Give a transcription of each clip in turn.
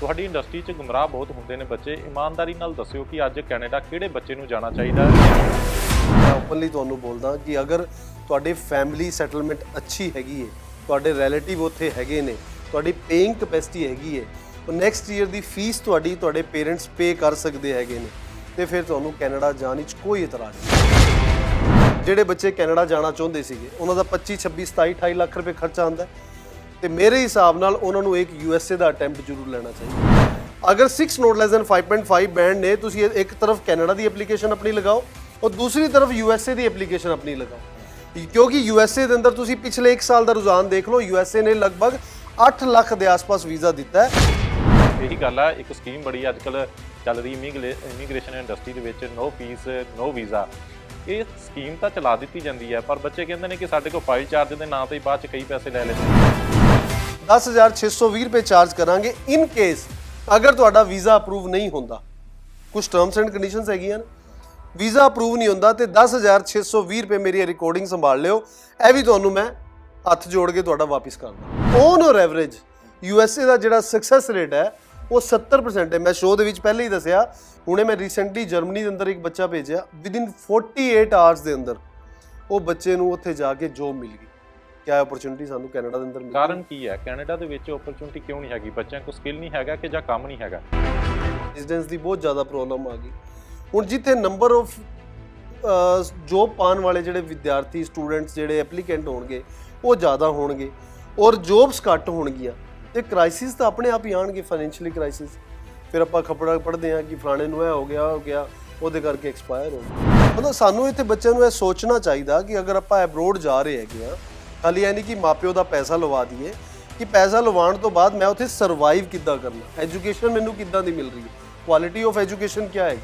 ਤੁਹਾਡੀ ਇੰਡਸਟਰੀ 'ਚ ਗੁੰਮਰਾਹ ਬਹੁਤ ਹੁੰਦੇ ਨੇ ਬੱਚੇ। ਇਮਾਨਦਾਰੀ ਨਾਲ ਦੱਸਿਓ ਕਿ ਅੱਜ ਕੈਨੇਡਾ ਕਿਹੜੇ ਬੱਚੇ ਨੂੰ ਜਾਣਾ ਚਾਹੀਦਾ ਹੈ। ਮੈਂ ਓਪਨਲੀ ਤੁਹਾਨੂੰ ਬੋਲਦਾ ਕਿ ਅਗਰ ਤੁਹਾਡੇ ਫੈਮਿਲੀ ਸੈਟਲਮੈਂਟ ਅੱਛੀ ਹੈਗੀ ਹੈ ਤੁਹਾਡੇ ਰਿਲੇਟਿਵ ਉੱਥੇ ਹੈਗੇ ਨੇ, ਤੁਹਾਡੀ ਪੇਇੰਗ ਕਪੈਸਿਟੀ ਹੈਗੀ ਹੈ ਉਹ ਨੈਕਸਟ ਈਅਰ ਦੀ ਫੀਸ ਤੁਹਾਡੀ, ਤੁਹਾਡੇ ਪੇਰੈਂਟਸ ਪੇ ਕਰ ਸਕਦੇ ਹੈਗੇ ਨੇ, ਤੇ ਫਿਰ ਤੁਹਾਨੂੰ ਕੈਨੇਡਾ ਜਾਣ ਵਿੱਚ ਕੋਈ ਇਤਰਾਜ਼ ਨਹੀਂ। ਜਿਹੜੇ ਬੱਚੇ ਕੈਨੇਡਾ ਜਾਣਾ ਚਾਹੁੰਦੇ ਸੀਗੇ, ਉਹਨਾਂ ਦਾ 25 26 27 28 ਲੱਖ ਰੁਪਏ ਖਰਚਾ ਆਉਂਦਾ ਹੈ। ਤੇ ਮੇਰੇ ਹਿਸਾਬ ਨਾਲ ਉਹਨਾਂ ਨੂੰ ਇੱਕ ਯੂਐਸਏ ਦਾ ਅਟੈਂਪਟ ਜ਼ਰੂਰ ਲੈਣਾ ਚਾਹੀਦਾ। ਅਗਰ 6 ਨੋਟ ਲੈਸ ਦੈਨ 5.5 ਬੈਂਡ ਨੇ, ਤੁਸੀਂ ਇੱਕ ਤਰਫ ਕੈਨੇਡਾ ਦੀ ਐਪਲੀਕੇਸ਼ਨ ਆਪਣੀ ਲਗਾਓ ਔਰ ਦੂਸਰੀ ਤਰਫ ਯੂਐਸਏ ਦੀ ਐਪਲੀਕੇਸ਼ਨ ਆਪਣੀ ਲਗਾਓ। ਕਿਉਂਕਿ ਯੂਐਸਏ ਦੇ ਅੰਦਰ ਤੁਸੀਂ ਪਿਛਲੇ 1 ਸਾਲ ਦਾ ਰੁਝਾਨ ਦੇਖ ਲਓ ਯੂਐਸਏ ਨੇ ਲਗਭਗ 8 ਲੱਖ ਦੇ ਆਸ-ਪਾਸ ਵੀਜ਼ਾ ਦਿੱਤਾ ਹੈ। ਇਹੀ ਗੱਲ ਹੈ ਇੱਕ ਸਕੀਮ ਬੜੀ ਅੱਜ ਅੱਜਕੱਲ ਚੱਲ ਰਹੀ ਇਮੀਗ੍ਰੇਸ਼ਨ ਇੰਡਸਟਰੀ ਦੇ ਵਿੱਚ ਨੋ ਫੀਸ ਨੋ ਵੀਜ਼ਾ ਇਹ ਸਕੀਮ ਤਾਂ ਚਲਾ ਦਿੱਤੀ ਜਾਂਦੀ ਹੈ, ਪਰ ਬੱਚੇ ਕਹਿੰਦੇ ਨੇ ਕਿ ਸਾਡੇ ਕੋਲ ਫਾਈਲ ਚਾਰਜ ਦੇ ਨਾਂ ਤੇ ਬਾਅਦ ਚ ਕਈ ਪੈਸੇ ਲੈ ਲੈਂਦੇ 10620 ਰੁਪਏ ਚਾਰਜ ਕਰਾਂਗੇ ਇਨ ਕੇਸ ਅਗਰ ਤੁਹਾਡਾ ਵੀਜ਼ਾ ਅਪਰੂਵ ਨਹੀਂ ਹੁੰਦਾ। ਕੁਝ ਟਰਮਸ ਐਂਡ ਕੰਡੀਸ਼ਨਸ ਹੈਗੀਆਂ ਨੇ। ਵੀਜ਼ਾ ਅਪਰੂਵ ਨਹੀਂ ਹੁੰਦਾ ਤੇ 10620 ਰੁਪਏ ਮੇਰੀ ਰਿਕਾਰਡਿੰਗ ਸੰਭਾਲ ਲਿਓ। ਇਹ ਵੀ ਤੁਹਾਨੂੰ ਮੈਂ ਹੱਥ ਜੋੜ ਕੇ ਤੁਹਾਡਾ ਵਾਪਿਸ ਕਰਦਾ on or average U S A ਦਾ ਜਿਹੜਾ ਸਕਸੈਸ ਰੇਟ ਹੈ, ਉਹ 70% ਹੈ। ਮੈਂ ਸ਼ੋਅ ਦੇ ਵਿੱਚ ਪਹਿਲੇ ਹੀ ਦੱਸਿਆ, ਹੁਣੇ ਮੈਂ ਰੀਸੈਂਟਲੀ ਜਰਮਨੀ ਦੇ ਅੰਦਰ ਇੱਕ ਬੱਚਾ ਭੇਜਿਆ। ਵਿਦਿਨ 48 ਆਵਰਸ ਦੇ ਅੰਦਰ ਉਹ ਬੱਚੇ ਨੂੰ ਉੱਥੇ ਜਾ ਕੇ ਜੋਬ ਮਿਲ ਗਈ। ਕਿਆ ਓਪਰਚੁਨਿਟੀ ਸਾਨੂੰ ਕੈਨੇਡਾ ਦੇ ਅੰਦਰ ਮਿਲੀ। ਕਾਰਨ ਕੀ ਹੈ? ਕੈਨੇਡਾ ਦੇ ਵਿੱਚ ਓਪਰਚੁਨਿਟੀ ਕਿਉਂ ਨਹੀਂ ਹੈਗੀ? ਬੱਚਿਆਂ ਕੋਲ ਸਕਿੱਲ ਨਹੀਂ ਹੈਗਾ ਕਿ ਜਾਂ ਕੰਮ ਨਹੀਂ ਹੈਗਾ? ਰੈਜ਼ੀਡੈਂਸ ਦੀ ਬਹੁਤ ਜ਼ਿਆਦਾ ਪ੍ਰੋਬਲਮ ਆ ਗਈ। ਹੁਣ ਜਿੱਥੇ ਨੰਬਰ ਆਫ ਜੋਬ ਪਾਉਣ ਵਾਲੇ ਜਿਹੜੇ ਵਿਦਿਆਰਥੀ ਸਟੂਡੈਂਟਸ ਜਿਹੜੇ ਐਪਲੀਕੈਂਟ ਹੋਣਗੇ ਉਹ ਜ਼ਿਆਦਾ ਹੋਣਗੇ ਔਰ ਜੋਬਸ ਘੱਟ ਹੋਣਗੀਆਂ। ਤੇ ਕ੍ਰਾਈਸਿਸ ਤਾਂ ਆਪਣੇ ਆਪ ਹੀ ਆਣਗੇ ਫਾਈਨੈਂਸ਼ੀਅਲੀ ਕ੍ਰਾਈਸਿਸ ਫਿਰ ਆਪਾਂ ਖਬਰਾਂ ਪੜ੍ਹਦੇ ਹਾਂ ਕਿ ਫਲਾਣੇ ਨੂੰ ਇਹ ਹੋ ਗਿਆ ਹੋ ਗਿਆ ਉਹਦੇ ਕਰਕੇ ਐਕਸਪਾਇਰ ਹੋ ਗਿਆ। ਮਤਲਬ ਸਾਨੂੰ ਇੱਥੇ ਬੱਚਿਆਂ ਨੂੰ ਇਹ ਸੋਚਣਾ ਚਾਹੀਦਾ ਕਿ ਅਗਰ ਆਪਾਂ ਐਬਰੋਡ ਜਾ ਰਹੇ ਹੈਗੇ ਆ ਖਾਲੀ ਇਹ ਨਹੀਂ ਕਿ ਮਾਪਿਓ ਦਾ ਪੈਸਾ ਲਵਾ ਦਈਏ ਕਿ ਪੈਸਾ ਲਵਾਉਣ ਤੋਂ ਬਾਅਦ ਮੈਂ ਉੱਥੇ ਸਰਵਾਈਵ ਕਿੱਦਾਂ ਕਰਨਾ? ਐਜੂਕੇਸ਼ਨ ਮੈਨੂੰ ਕਿੱਦਾਂ ਦੀ ਮਿਲ ਰਹੀ ਹੈ? ਕੁਆਲਿਟੀ ਆਫ ਐਜੂਕੇਸ਼ਨ ਕੀ ਹੈ?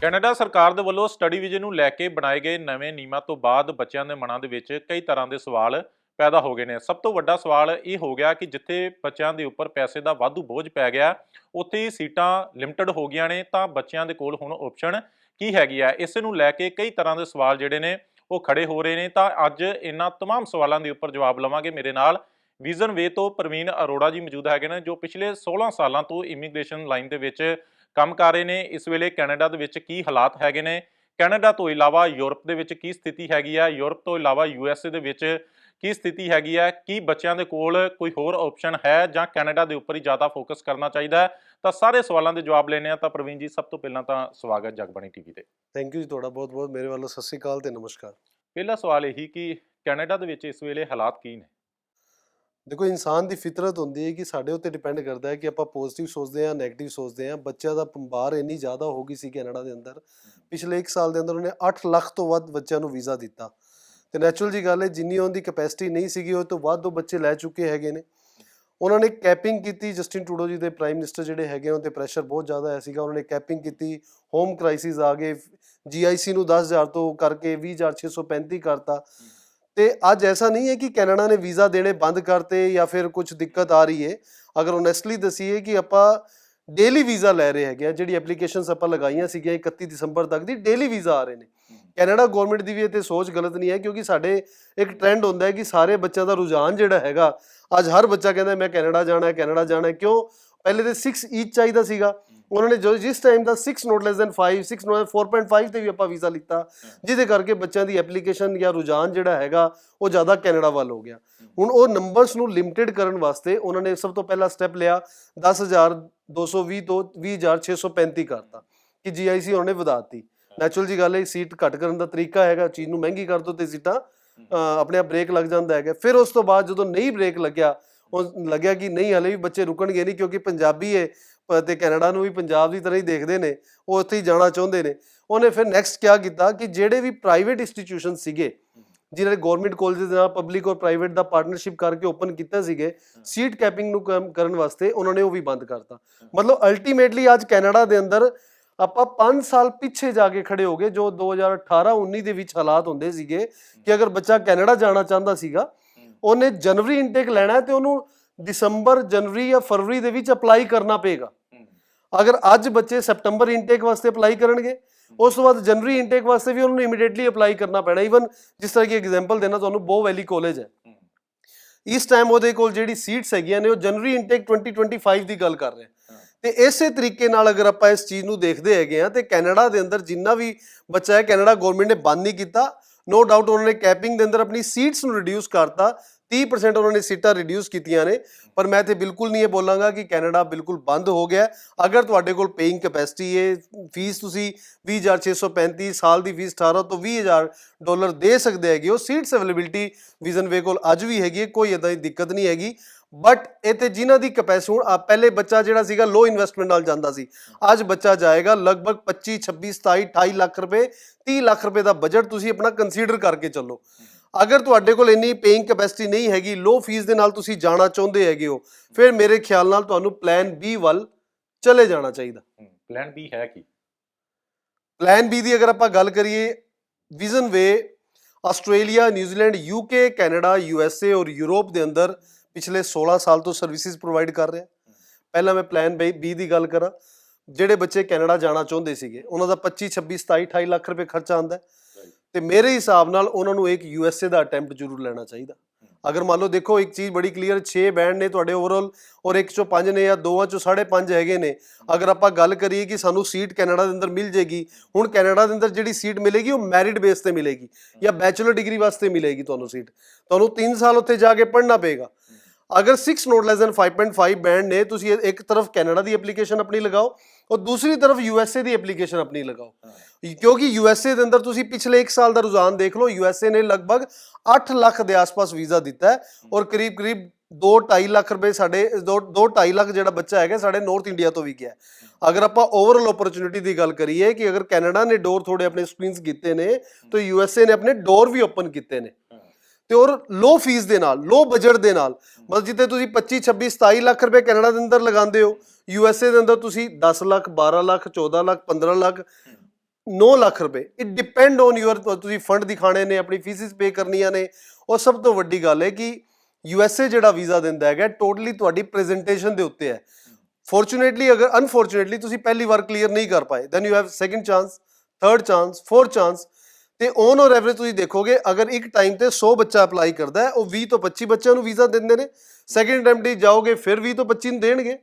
ਕੈਨੇਡਾ ਸਰਕਾਰ ਦੇ ਵੱਲੋਂ ਸਟੱਡੀ ਵੀਜ਼ੇ ਨੂੰ ਲੈ ਕੇ ਬਣਾਏ ਗਏ ਨਵੇਂ ਨਿਯਮਾਂ ਤੋਂ ਬਾਅਦ ਬੱਚਿਆਂ ਦੇ ਮਨਾਂ ਦੇ ਵਿੱਚ ਕਈ ਤਰ੍ਹਾਂ ਦੇ ਸਵਾਲ ਪੈਦਾ ਹੋ ਗਏ ਨੇ। ਸਭ ਤੋਂ ਵੱਡਾ ਸਵਾਲ ਇਹ ਹੋ ਗਿਆ ਕਿ ਜਿੱਥੇ ਬੱਚਿਆਂ ਦੇ ਉੱਪਰ ਪੈਸੇ ਦਾ ਵਾਧੂ ਬੋਝ ਪੈ ਗਿਆ, ਉੱਥੇ ਸੀਟਾਂ ਲਿਮਟਿਡ ਹੋ ਗਈਆਂ ਨੇ ਤਾਂ ਬੱਚਿਆਂ ਦੇ ਕੋਲ ਹੁਣ ਆਪਸ਼ਨ ਕੀ ਹੈਗੀ ਆ ਇਸ ਨੂੰ ਲੈ ਕੇ ਕਈ ਤਰ੍ਹਾਂ ਦੇ ਸਵਾਲ ਜਿਹੜੇ ਨੇ ਉਹ ਖੜੇ ਹੋ ਰਹੇ ਨੇ ਤਾਂ ਅੱਜ ਇਹਨਾਂ तमाम ਸਵਾਲਾਂ ਦੇ ਉੱਪਰ ਜਵਾਬ ਲਵਾਂਗੇ ਮੇਰੇ ਨਾਲ ਵਿਜ਼ਨ ਵੇ ਤੋਂ ਪ੍ਰਵੀਨ ਅਰੋੜਾ ਜੀ ਮੌਜੂਦ ਹੈਗੇ ਨੇ ਜੋ ਪਿਛਲੇ 16 ਸਾਲਾਂ ਤੋਂ ਇਮੀਗ੍ਰੇਸ਼ਨ ਲਾਈਨ ਦੇ ਵਿੱਚ ਕੰਮ ਕਰ ਰਹੇ ਨੇ ਇਸ ਵੇਲੇ ਕੈਨੇਡਾ ਦੇ ਵਿੱਚ ਕੀ ਹਾਲਾਤ ਹੈਗੇ ਨੇ ਕੈਨੇਡਾ ਤੋਂ ਇਲਾਵਾ ਯੂਰਪ ਦੇ ਵਿੱਚ ਕੀ ਸਥਿਤੀ ਹੈਗੀ ਆ ਯੂਰਪ ਤੋਂ ਇਲਾਵਾ ਯੂਐਸਏ ਦੇ ਵਿੱਚ ਕੀ ਸਥਿਤੀ ਹੈਗੀ ਹੈ? ਕੀ ਬੱਚਿਆਂ ਦੇ ਕੋਲ ਕੋਈ ਹੋਰ ਆਪਸ਼ਨ ਹੈ ਜਾਂ ਕੈਨੇਡਾ ਦੇ ਉੱਪਰ ਹੀ ਜ਼ਿਆਦਾ ਫੋਕਸ ਕਰਨਾ ਚਾਹੀਦਾ ਹੈ? ਤਾਂ ਸਾਰੇ ਸਵਾਲਾਂ ਦੇ ਜਵਾਬ ਲੈਣੇ ਆ ਤਾਂ ਪ੍ਰਵੀਨ ਜੀ ਸਭ ਤੋਂ ਪਹਿਲਾਂ ਤਾਂ ਸਵਾਗਤ ਜਗਬਾਣੀ ਟੀਵੀ ਤੇ। ਥੈਂਕ ਯੂ ਜੀ ਤੁਹਾਡਾ ਬਹੁਤ ਬਹੁਤ। ਮੇਰੇ ਵੱਲੋਂ ਸਤਿ ਸ਼੍ਰੀ ਅਕਾਲ ਤੇ ਨਮਸਕਾਰ। ਪਹਿਲਾ ਸਵਾਲ ਇਹੀ ਕਿ ਕੈਨੇਡਾ ਦੇ ਵਿੱਚ ਇਸ ਵੇਲੇ ਹਾਲਾਤ ਕੀ ਨੇ? ਦੇਖੋ ਇਨਸਾਨ ਦੀ ਫਿਤਰਤ ਹੁੰਦੀ ਹੈ ਕਿ ਸਾਡੇ ਉੱਤੇ ਡਿਪੈਂਡ ਕਰਦਾ ਹੈ ਕਿ ਆਪਾਂ ਪੋਜ਼ਿਟਿਵ ਸੋਚਦੇ ਹਾਂ ਨੈਗੇਟਿਵ ਸੋਚਦੇ ਹਾਂ। ਬੱਚਿਆਂ ਦਾ ਪੰਬਾਰ ਇੰਨੀ ਜ਼ਿਆਦਾ ਹੋ ਗਈ ਸੀ ਕੈਨੇਡਾ ਦੇ ਅੰਦਰ। ਪਿਛਲੇ 1 ਸਾਲ ਦੇ ਅੰਦਰ ਉਹਨੇ 8 ਲੱਖ ਤੋਂ ਵੱਧ ਬੱਚਿਆਂ ਨੂੰ ਵੀਜ਼ਾ ਦਿੱਤਾ। ਤੇ ਨੈਚੁਰਲ ਜੀ ਗੱਲ ਹੈ, ਜਿੰਨੀ ਉਹਦੀ ਕੈਪੈਸਿਟੀ ਨਹੀਂ ਸੀਗੀ, ਉਹ ਤੋਂ ਵੱਧ ਉਹ ਬੱਚੇ ਲੈ ਚੁੱਕੇ ਹੈਗੇ ਨੇ। ਉਹਨਾਂ ਨੇ ਕੈਪਿੰਗ ਕੀਤੀ ਜਸਟਿਨ ਟੂਡੋ ਜੀ ਦੇ ਪ੍ਰਾਈਮ ਮਿਨਿਸਟਰ ਜਿਹੜੇ ਹੈਗੇ ਉਹਨਾਂ ਤੇ ਪ੍ਰੈਸ਼ਰ ਬਹੁਤ ਜ਼ਿਆਦਾ ਆਇਆ ਸੀਗਾ। ਉਹਨਾਂ ਨੇ ਕੈਪਿੰਗ ਕੀਤੀ ਹੋਮ ਕ੍ਰਾਈਸਿਸ ਆ ਗਏ ਜੀਆਈਸੀ ਨੂੰ 10000 ਤੋਂ ਕਰਕੇ 20635 ਕਰਤਾ। ਤੇ ਅੱਜ ਐਸਾ ਨਹੀਂ ਹੈ ਕਿ ਕੈਨੇਡਾ ਨੇ ਵੀਜ਼ਾ ਦੇਣੇ ਬੰਦ ਕਰਤੇ ਜਾਂ ਫਿਰ ਕੁਝ ਦਿੱਕਤ ਆ ਰਹੀ ਹੈ। ਅਗਰ ਓਨੈਸਟਲੀ ਦਸੀਏ ਕਿ ਆਪਾਂ ਡੇਲੀ ਵੀਜ਼ਾ ਲੈ ਰਹੇ ਹੈਗੇ ਆ, ਜਿਹੜੀ ਐਪਲੀਕੇਸ਼ਨਸ ਆਪਾਂ ਲਗਾਈਆਂ ਸੀਗੀਆਂ 31 ਦਸੰਬਰ ਤੱਕ ਦੀ ਡੇਲੀ ਵੀਜ਼ਾ ਆ ਰਹੇ ਨੇ। ਕੈਨੇਡਾ ਗਵਰਨਮੈਂਟ ਦੀ ਵੀ ਇਹ ਤੇ ਸੋਚ ਗਲਤ ਨਹੀਂ ਹੈ, ਕਿਉਂਕਿ ਸਾਡੇ ਇੱਕ ਟ੍ਰੈਂਡ ਹੁੰਦਾ ਹੈ ਕਿ ਸਾਰੇ ਬੱਚਿਆਂ ਦਾ ਰੁਝਾਨ ਜਿਹੜਾ ਹੈਗਾ, ਅੱਜ ਹਰ ਬੱਚਾ ਕਹਿੰਦਾ ਮੈਂ ਕੈਨੇਡਾ ਜਾਣਾ ਹੈ, ਕੈਨੇਡਾ ਜਾਣਾ ਹੈ, ਕਿਉਂ? ਪਹਿਲੇ ਤੇ 6 ਈਚ ਚਾਹੀਦਾ ਸੀਗਾ। ਉਹਨਾਂ ਨੇ ਜੋ ਜਿਸ ਟਾਈਮ ਦਾ 6 ਨੋਟ ਲੈਸ ਦੈਨ 5 6 ਨੋਟ 4.5 ਤੇ ਵੀ ਆਪਾਂ ਵੀਜ਼ਾ ਲਿੱਤਾ, ਜਿਹਦੇ ਕਰਕੇ ਬੱਚਿਆਂ ਦੀ ਐਪਲੀਕੇਸ਼ਨ ਜਾਂ ਰੁਝਾਨ ਜਿਹੜਾ ਹੈਗਾ, ਉਹ ਜ਼ਿਆਦਾ ਕੈਨੇਡਾ ਵੱਲ ਹੋ ਗਿਆ। ਹੁਣ ਉਹ ਨੰਬਰਸ ਨੂੰ ਲਿਮਟਿਡ ਕਰਨ ਵਾਸਤੇ ਉਹਨਾਂ ਨੇ ਸਭ ਤੋਂ ਪਹਿਲਾ ਸਟੈਪ ਲਿਆ 10220 ਤੋਂ 20635 ਕਰਤਾ, ਕਿ ਜੀਆਈਸੀ ਨੇ ਵਧਾਤੀ ਨੈਚੁਰਲ ਜੀ ਗੱਲ ਹੈ, ਸੀਟ ਘੱਟ ਕਰਨ ਦਾ ਤਰੀਕਾ ਹੈਗਾ, ਚੀਜ਼ ਨੂੰ ਮਹਿੰਗੀ ਕਰ ਦੋ ਤੇ ਸੀਟਾਂ ਆਪਣੇ ਆਪ ਬ੍ਰੇਕ ਲੱਗ ਜਾਂਦਾ ਹੈਗਾ। ਫਿਰ ਉਸ ਤੋਂ ਬਾਅਦ ਜਦੋਂ ਨਹੀਂ ਬ੍ਰੇਕ ਲੱਗਿਆ, ਉਹ ਲੱਗਿਆ ਕਿ ਨਹੀਂ, ਹਲੇ ਵੀ ਬੱਚੇ ਰੁਕਣਗੇ ਨਹੀਂ, ਕਿਉਂਕਿ ਪੰਜਾਬੀ ਹੈ ਪ- ਤੇ ਕੈਨੇਡਾ ਨੂੰ ਵੀ ਪੰਜਾਬ ਦੀ ਤਰ੍ਹਾਂ ਹੀ ਦੇਖਦੇ ਨੇ, ਉਹ ਉੱਥੇ ਹੀ ਜਾਣਾ ਚਾਹੁੰਦੇ ਨੇ। ਉਹਨੇ ਫਿਰ ਨੈਕਸਟ ਕਿਆ ਕੀਤਾ ਕਿ ਜਿਹੜੇ ਵੀ ਪ੍ਰਾਈਵੇਟ ਇੰਸਟੀਟਿਊਸ਼ਨ ਸੀਗੇ ਜਿਨ੍ਹਾਂ ਨੇ ਗਵਰਨਮੈਂਟ ਕਾਲਜਸ ਦੇ ਨਾਲ ਪਬਲਿਕ ਔਰ ਪ੍ਰਾਈਵੇਟ ਦਾ ਪਾਰਟਨਰਸ਼ਿਪ ਕਰਕੇ ਓਪਨ ਕੀਤਾ ਸੀਗੇ ਸੀਟ ਕੈਪਿੰਗ ਨੂੰ ਕੰਮ ਕਰਨ ਵਾਸਤੇ ਉਹਨਾਂ ਨੇ ਉਹ ਵੀ ਬੰਦ ਕਰਤਾ। ਮਤਲਬ ਅਲਟੀਮੇਟਲੀ ਅੱਜ ਕੈਨੇਡਾ ਦੇ ਅੰਦਰ ਆਪਾਂ 5 ਸਾਲ ਪਿੱਛੇ ਜਾ ਕੇ ਖੜੇ ਹੋ ਗਏ, ਜੋ 2018-19 ਦੇ ਵਿੱਚ ਹਾਲਾਤ ਹੁੰਦੇ ਸੀਗੇ ਕਿ ਅਗਰ ਬੱਚਾ ਕੈਨੇਡਾ ਜਾਣਾ ਚਾਹੁੰਦਾ ਸੀਗਾ, ਉਹਨੇ ਜਨਵਰੀ ਇਨਟੇਕ ਲੈਣਾ ਹੈ ਤੇ ਉਹਨੂੰ ਦਸੰਬਰ, ਜਨਵਰੀ ਜਾਂ ਫਰਵਰੀ ਦੇ ਵਿੱਚ ਅਪਲਾਈ ਕਰਨਾ ਪਏਗਾ। ਅਗਰ ਅੱਜ ਬੱਚੇ ਸਪਟੰਬਰ ਇਨਟੇਕ ਵਾਸਤੇ ਅਪਲਾਈ ਕਰਨਗੇ, ਉਸ ਤੋਂ ਬਾਅਦ ਜਨਵਰੀ ਇਨਟੇਕ ਵਾਸਤੇ ਵੀ ਉਹਨਾਂ ਨੂੰ ਇਮੀਡੀਏਟਲੀ ਅਪਲਾਈ ਕਰਨਾ ਪੈਣਾ। ਇਵਨ ਜਿਸ ਤਰ੍ਹਾਂ ਕਿ ਐਗਜ਼ਾਮਪਲ ਦੇਣਾ ਤੁਹਾਨੂੰ ਬੋ ਵੈਲੀ ਕਾਲਜ ਹੈ। ਇਸ ਟਾਈਮ ਉਹਦੇ ਕੋਲ ਜਿਹੜੀ ਸੀਟਸ ਹੈਗੀਆਂ ਨੇ, ਉਹ ਜਨਵਰੀ ਇਨਟੇਕ 2025 ਦੀ ਗੱਲ ਕਰ ਰਹੇ। ਤੇ ਇਸੇ ਤਰੀਕੇ ਨਾਲ ਅਗਰ ਆਪਾਂ ਇਸ ਚੀਜ਼ ਨੂੰ ਦੇਖਦੇ ਹੈਗੇ ਆ ਤੇ ਕੈਨੇਡਾ ਦੇ ਅੰਦਰ ਜਿੰਨਾ ਵੀ ਬੱਚਾ ਹੈ, ਕੈਨੇਡਾ ਗਵਰਨਮੈਂਟ ਨੇ ਬੰਦ ਨਹੀਂ ਕੀਤਾ। ਨੋ ਡਾਊਟ ਉਹਨਾਂ ਨੇ ਕੈਪਿੰਗ ਦੇ ਅੰਦਰ ਆਪਣੀ ਸੀਟਸ ਨੂੰ ਰਿਡਿਊਸ ਕਰਤਾ। 30% ਉਹਨਾਂ ਨੇ ਸੀਟਾਂ ਰਿਡਿਊਸ ਕੀਤੀਆਂ ਨੇ। ਪਰ ਮੈਂ ਤੇ ਬਿਲਕੁਲ ਨਹੀਂ ਇਹ ਬੋਲਾਂਗਾ ਕਿ ਕੈਨੇਡਾ ਬਿਲਕੁਲ ਬੰਦ ਹੋ ਗਿਆ ਅਗਰ ਤੁਹਾਡੇ ਕੋਲ ਪੇਇੰਗ ਕੈਪੈਸਿਟੀ ਹੈ ਫੀਸ ਤੁਸੀਂ 20635 ਸਾਲ ਦੀ ਫੀਸ 18 ਤੋਂ 20000 ਡਾਲਰ ਦੇ ਸਕਦੇ ਹੈਗੇ ਉਹ ਸੀਟਸ ਅਵੇਲੇਬਿਲਟੀ ਵਿਜ਼ਨ ਵੇ ਕੋਲ ਅੱਜ ਵੀ ਹੈਗੀ ਹੈ, ਕੋਈ ਇਦਾਂ ਦੀ ਦਿੱਕਤ ਨਹੀਂ ਹੈਗੀ। ਬਟ ਇਹ ਤੇ ਜਿਨ੍ਹਾਂ ਦੀ ਕੈਪੈਸਿਟੀ ਹੁਣ ਆਹ ਪਹਿਲੇ ਬੱਚਾ ਜਿਹੜਾ ਸੀਗਾ ਲੋ ਇਨਵੈਸਟਮੈਂਟ ਨਾਲ ਜਾਂਦਾ ਸੀ। ਅੱਜ ਬੱਚਾ ਜਾਏਗਾ ਲਗਭਗ 25 26 27 28 ਲੱਖ ਰੁਪਏ 30 ਲੱਖ ਰੁਪਏ ਦਾ ਬਜਟ ਤੁਸੀਂ ਆਪਣਾ ਕੰਸੀਡਰ ਕਰਕੇ ਚੱਲੋ। ਅਗਰ ਤੁਹਾਡੇ ਕੋਲ ਇੰਨੀ ਪੇਇੰਗ ਕੈਪੈਸਿਟੀ ਨਹੀਂ ਹੈਗੀ ਲੋ ਫੀਸ ਦੇ ਨਾਲ ਤੁਸੀਂ ਜਾਣਾ ਚਾਹੁੰਦੇ ਹੈਗੇ ਹੋ ਫਿਰ ਮੇਰੇ ਖਿਆਲ ਨਾਲ ਤੁਹਾਨੂੰ ਪਲਾਨ B ਵੱਲ ਚਲੇ ਜਾਣਾ ਚਾਹੀਦਾ। ਪਲਾਨ ਬੀ ਹੈ ਕੀ? ਪਲਾਨ ਬੀ ਦੀ ਅਗਰ ਆਪਾਂ ਗੱਲ ਕਰੀਏ vision way Australia New Zealand UK Canada USA or Europe ਦੇ ਅੰਦਰ ਪਿਛਲੇ 16 ਸਾਲ ਤੋਂ ਸਰਵਿਸਿਜ਼ ਪ੍ਰੋਵਾਈਡ ਕਰ ਰਿਹਾ। ਪਹਿਲਾਂ ਮੈਂ ਪਲਾਨ ਬੀ ਦੀ ਗੱਲ ਕਰਾਂ ਜਿਹੜੇ ਬੱਚੇ ਕੈਨੇਡਾ ਜਾਣਾ ਚਾਹੁੰਦੇ ਸੀਗੇ ਉਹਨਾਂ ਦਾ 25 26 27 28 ਲੱਖ ਰੁਪਏ ਖਰਚਾ ਆਉਂਦਾ ਹੈ। ਤੇ ਮੇਰੇ ਹਿਸਾਬ ਨਾਲ ਉਹਨਾਂ ਨੂੰ ਇੱਕ ਯੂਐਸਏ ਦਾ ਅਟੈਂਪਟ ਜ਼ਰੂਰ ਲੈਣਾ ਚਾਹੀਦਾ। ਅਗਰ ਮੰਨ ਲਓ ਦੇਖੋ ਇੱਕ ਚੀਜ਼ ਬੜੀ ਕਲੀਅਰ 6 ਬੈਂਡ ਨੇ ਤੁਹਾਡੇ ਓਵਰਆਲ ਔਰ ਇੱਕ ਚੋਂ 5 ਨੇ ਜਾਂ ਦੋਵਾਂ ਚੋਂ 5.5 ਹੈਗੇ ਨੇ। ਅਗਰ ਆਪਾਂ ਗੱਲ ਕਰੀਏ ਕਿ ਸਾਨੂੰ ਸੀਟ ਕੈਨੇਡਾ ਦੇ ਅੰਦਰ ਮਿਲ ਜੇਗੀ ਹੁਣ ਕੈਨੇਡਾ ਦੇ ਅੰਦਰ ਜਿਹੜੀ ਸੀਟ ਮਿਲੇਗੀ ਉਹ ਮੈਰਿਟ ਬੇਸ ਤੇ ਮਿਲੇਗੀ ਜਾਂ ਬੈਚਲਰ ਡਿਗਰੀ ਵਾਸਤੇ ਮਿਲੇਗੀ ਤੁਹਾਨੂੰ ਸੀਟ ਤੁਹਾਨੂੰ 3 ਸਾਲ ਉੱਥੇ ਜਾ ਕੇ ਪੜ੍ਹਨਾ ਪਏਗਾ। ਅਗਰ 6 ਨੋਟ ਲੈਸ ਦੈਨ 5.5 ਬੈਂਡ ਨੇ ਤੁਸੀਂ ਇਹ- ਇੱਕ ਤਰਫ ਕੈਨੇਡਾ ਦੀ ਐਪਲੀਕੇਸ਼ਨ ਆਪਣੀ ਲਗਾਓ ਔਰ ਦੂਸਰੀ ਤਰਫ ਯੂਐਸਏ ਦੀ ਐਪਲੀਕੇਸ਼ਨ ਆਪਣੀ ਲਗਾਓ ਕਿਉਂਕਿ ਯੂਐਸਏ ਦੇ ਅੰਦਰ ਤੁਸੀਂ ਪਿਛਲੇ 1 ਸਾਲ ਦਾ ਰੁਝਾਨ ਦੇਖ ਲਓ ਯੂਐਸਏ ਨੇ ਲਗਭਗ 8 ਲੱਖ ਦੇ ਆਸ-ਪਾਸ ਵੀਜ਼ਾ ਦਿੱਤਾ ਹੈ ਔਰ ਕਰੀਬ ਕਰੀਬ 2.5 ਲੱਖ ਰੁਪਏ ਸਾਡੇ 2.5 ਲੱਖ ਜਿਹੜਾ ਬੱਚਾ ਹੈਗਾ ਸਾਡੇ ਨਾਰਥ ਇੰਡੀਆ ਤੋਂ ਵੀ ਗਿਆ ਹੈ। ਅਗਰ ਆਪਾਂ ਓਵਰਆਲ ਓਪਰਚੁਨਿਟੀ ਦੀ ਗੱਲ ਕਰੀਏ ਕਿ ਅਗਰ ਕੈਨੇਡਾ ਨੇ ਡੋਰ ਥੋੜੇ ਆਪਣੇ ਸਕਰੀਨਸ ਕੀਤੇ ਨੇ ਤਾਂ ਯੂਐਸਏ ਨੇ ਆਪਣੇ ਡੋਰ ਵੀ ਓਪਨ ਕੀਤੇ ਨੇ ਤੇ ਔਰ ਲੋ ਫੀਸ ਦੇ ਨਾਲ ਲੋ ਬਜਟ ਦੇ ਨਾਲ, ਮਤਲਬ ਜਿੱਥੇ ਤੁਸੀਂ 25 26 27 ਲੱਖ ਰੁਪਏ ਕੈਨੇਡਾ ਦੇ ਅੰਦਰ ਲਗਾਉਂਦੇ ਹੋ ਯੂ ਐੱਸ ਏ ਦੇ ਅੰਦਰ ਤੁਸੀਂ 10 ਲੱਖ 12 ਲੱਖ 14 ਲੱਖ 15 ਲੱਖ 9 ਲੱਖ ਰੁਪਏ। ਇਟ ਡਿਪੈਂਡ ਔਨ ਯੂਅਰ ਤੁਸੀਂ ਫੰਡ ਦਿਖਾਣੇ ਨੇ, ਆਪਣੀ ਫੀਸਿਸ ਪੇ ਕਰਨੀਆਂ ਨੇ। ਔਰ ਸਭ ਤੋਂ ਵੱਡੀ ਗੱਲ ਹੈ ਕਿ ਯੂ ਐੱਸ ਏ ਜਿਹੜਾ ਵੀਜ਼ਾ ਦਿੰਦਾ ਹੈਗਾ ਟੋਟਲੀ ਤੁਹਾਡੀ ਪ੍ਰੈਜੈਂਟੇਸ਼ਨ ਦੇ ਉੱਤੇ ਹੈ। ਫੋਰਚੂਨੇਟਲੀ ਅਗਰ ਅਨਫੋਰਚੂਨੇਟਲੀ ਤੁਸੀਂ ਪਹਿਲੀ ਵਾਰ ਕਲੀਅਰ ਨਹੀਂ ਕਰ ਪਾਏ then you have second chance third chance fourth chance ਤੇ ਔਨ ਔਰ ਐਵਰੇਜ ਤੁਸੀਂ ਦੇਖੋਗੇ, ਅਗਰ ਇੱਕ ਟਾਈਮ ਤੇ 100 ਬੱਚਾ ਅਪਲਾਈ ਕਰਦਾ ਹੈ, ਉਹ 20 ਤੋਂ 25 ਬੱਚਿਆਂ ਨੂੰ ਵੀਜ਼ਾ ਦਿੰਦੇ ਨੇ। ਸੈਕੰਡ ਅਟੈਂਪਟ ਤੇ ਜਾਓਗੇ, ਫਿਰ 20 ਤੋਂ 25 ਨੂੰ ਦੇਣਗੇ।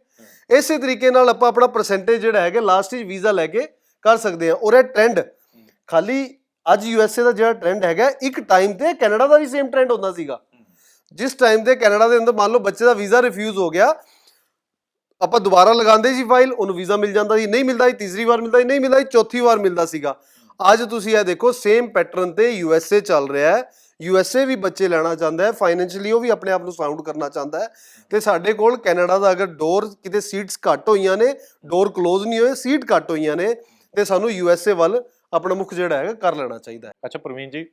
ਇਸੇ ਤਰੀਕੇ ਨਾਲ ਆਪਾਂ ਆਪਣਾ ਪਰਸੈਂਟੇਜ ਜਿਹੜਾ ਹੈਗਾ ਲਾਸਟ 'ਚ ਵੀਜ਼ਾ ਲੈ ਕੇ ਕਰ ਸਕਦੇ ਹਾਂ। ਔਰ ਇਹ ਟ੍ਰੈਂਡ ਖਾਲੀ ਅੱਜ ਯੂਐਸਏ ਦਾ ਜਿਹੜਾ ਟ੍ਰੈਂਡ ਹੈਗਾ, ਇੱਕ ਟਾਈਮ ਤੇ ਕੈਨੇਡਾ ਦਾ ਵੀ ਸੇਮ ਟ੍ਰੈਂਡ ਹੁੰਦਾ ਸੀਗਾ। ਜਿਸ ਟਾਈਮ ਤੇ ਕੈਨੇਡਾ ਦੇ ਅੰਦਰ ਮੰਨ ਲਓ ਬੱਚੇ ਦਾ ਵੀਜ਼ਾ ਰਿਫਿਊਜ਼ ਹੋ ਗਿਆ, ਆਪਾਂ ਦੁਬਾਰਾ ਲਗਾਉਂਦੇ ਸੀ ਫਾਈਲ ਉਹਨੂੰ ਵੀਜ਼ਾ ਮਿਲ ਜਾਂਦਾ ਸੀ, ਨਹੀਂ ਮਿਲਦਾ ਸੀ, ਤੀਸਰੀ ਵਾਰ ਮਿਲਦਾ ਸੀ, ਨਹੀਂ ਮਿਲਦਾ ਸੀ, ਚੌਥੀ ਵਾਰ ਮਿਲਦਾ ਸੀਗਾ। ਅੱਜ ਤੁਸੀਂ ਇਹ ਦੇਖੋ ਸੇਮ ਪੈਟਰਨ ਤੇ ਯੂਐਸਏ ਚੱਲ ਰਿਹਾ ਹੈ। ਯੂਐਸਏ ਵੀ ਬੱਚੇ ਲੈਣਾ ਚਾਹੁੰਦਾ ਹੈ। ਫਾਈਨੈਂਸ਼ੀਅਲੀ ਉਹ ਵੀ ਆਪਣੇ ਆਪ ਨੂੰ ਸਾਊਂਡ ਕਰਨਾ ਚਾਹੁੰਦਾ ਹੈ। ਤੇ ਸਾਡੇ ਕੋਲ ਕੈਨੇਡਾ ਦਾ ਅਗਰ ਡੋਰ ਕਿਤੇ ਸੀਟਸ ਘੱਟ ਹੋਈਆਂ ਨੇ ਡੋਰ ਕਲੋਜ਼ ਨਹੀਂ ਹੋਏ ਸੀਟ ਘੱਟ ਹੋਈਆਂ ਨੇ, ਤੇ ਸਾਨੂੰ ਯੂਐਸਏ ਵੱਲ ਆਪਣਾ ਮੁਖ ਜਿਹੜਾ ਹੈਗਾ ਕਰ ਲੈਣਾ ਚਾਹੀਦਾ ਹੈ। ਅੱਛਾ, ਪ੍ਰਵੀਨ ਜੀ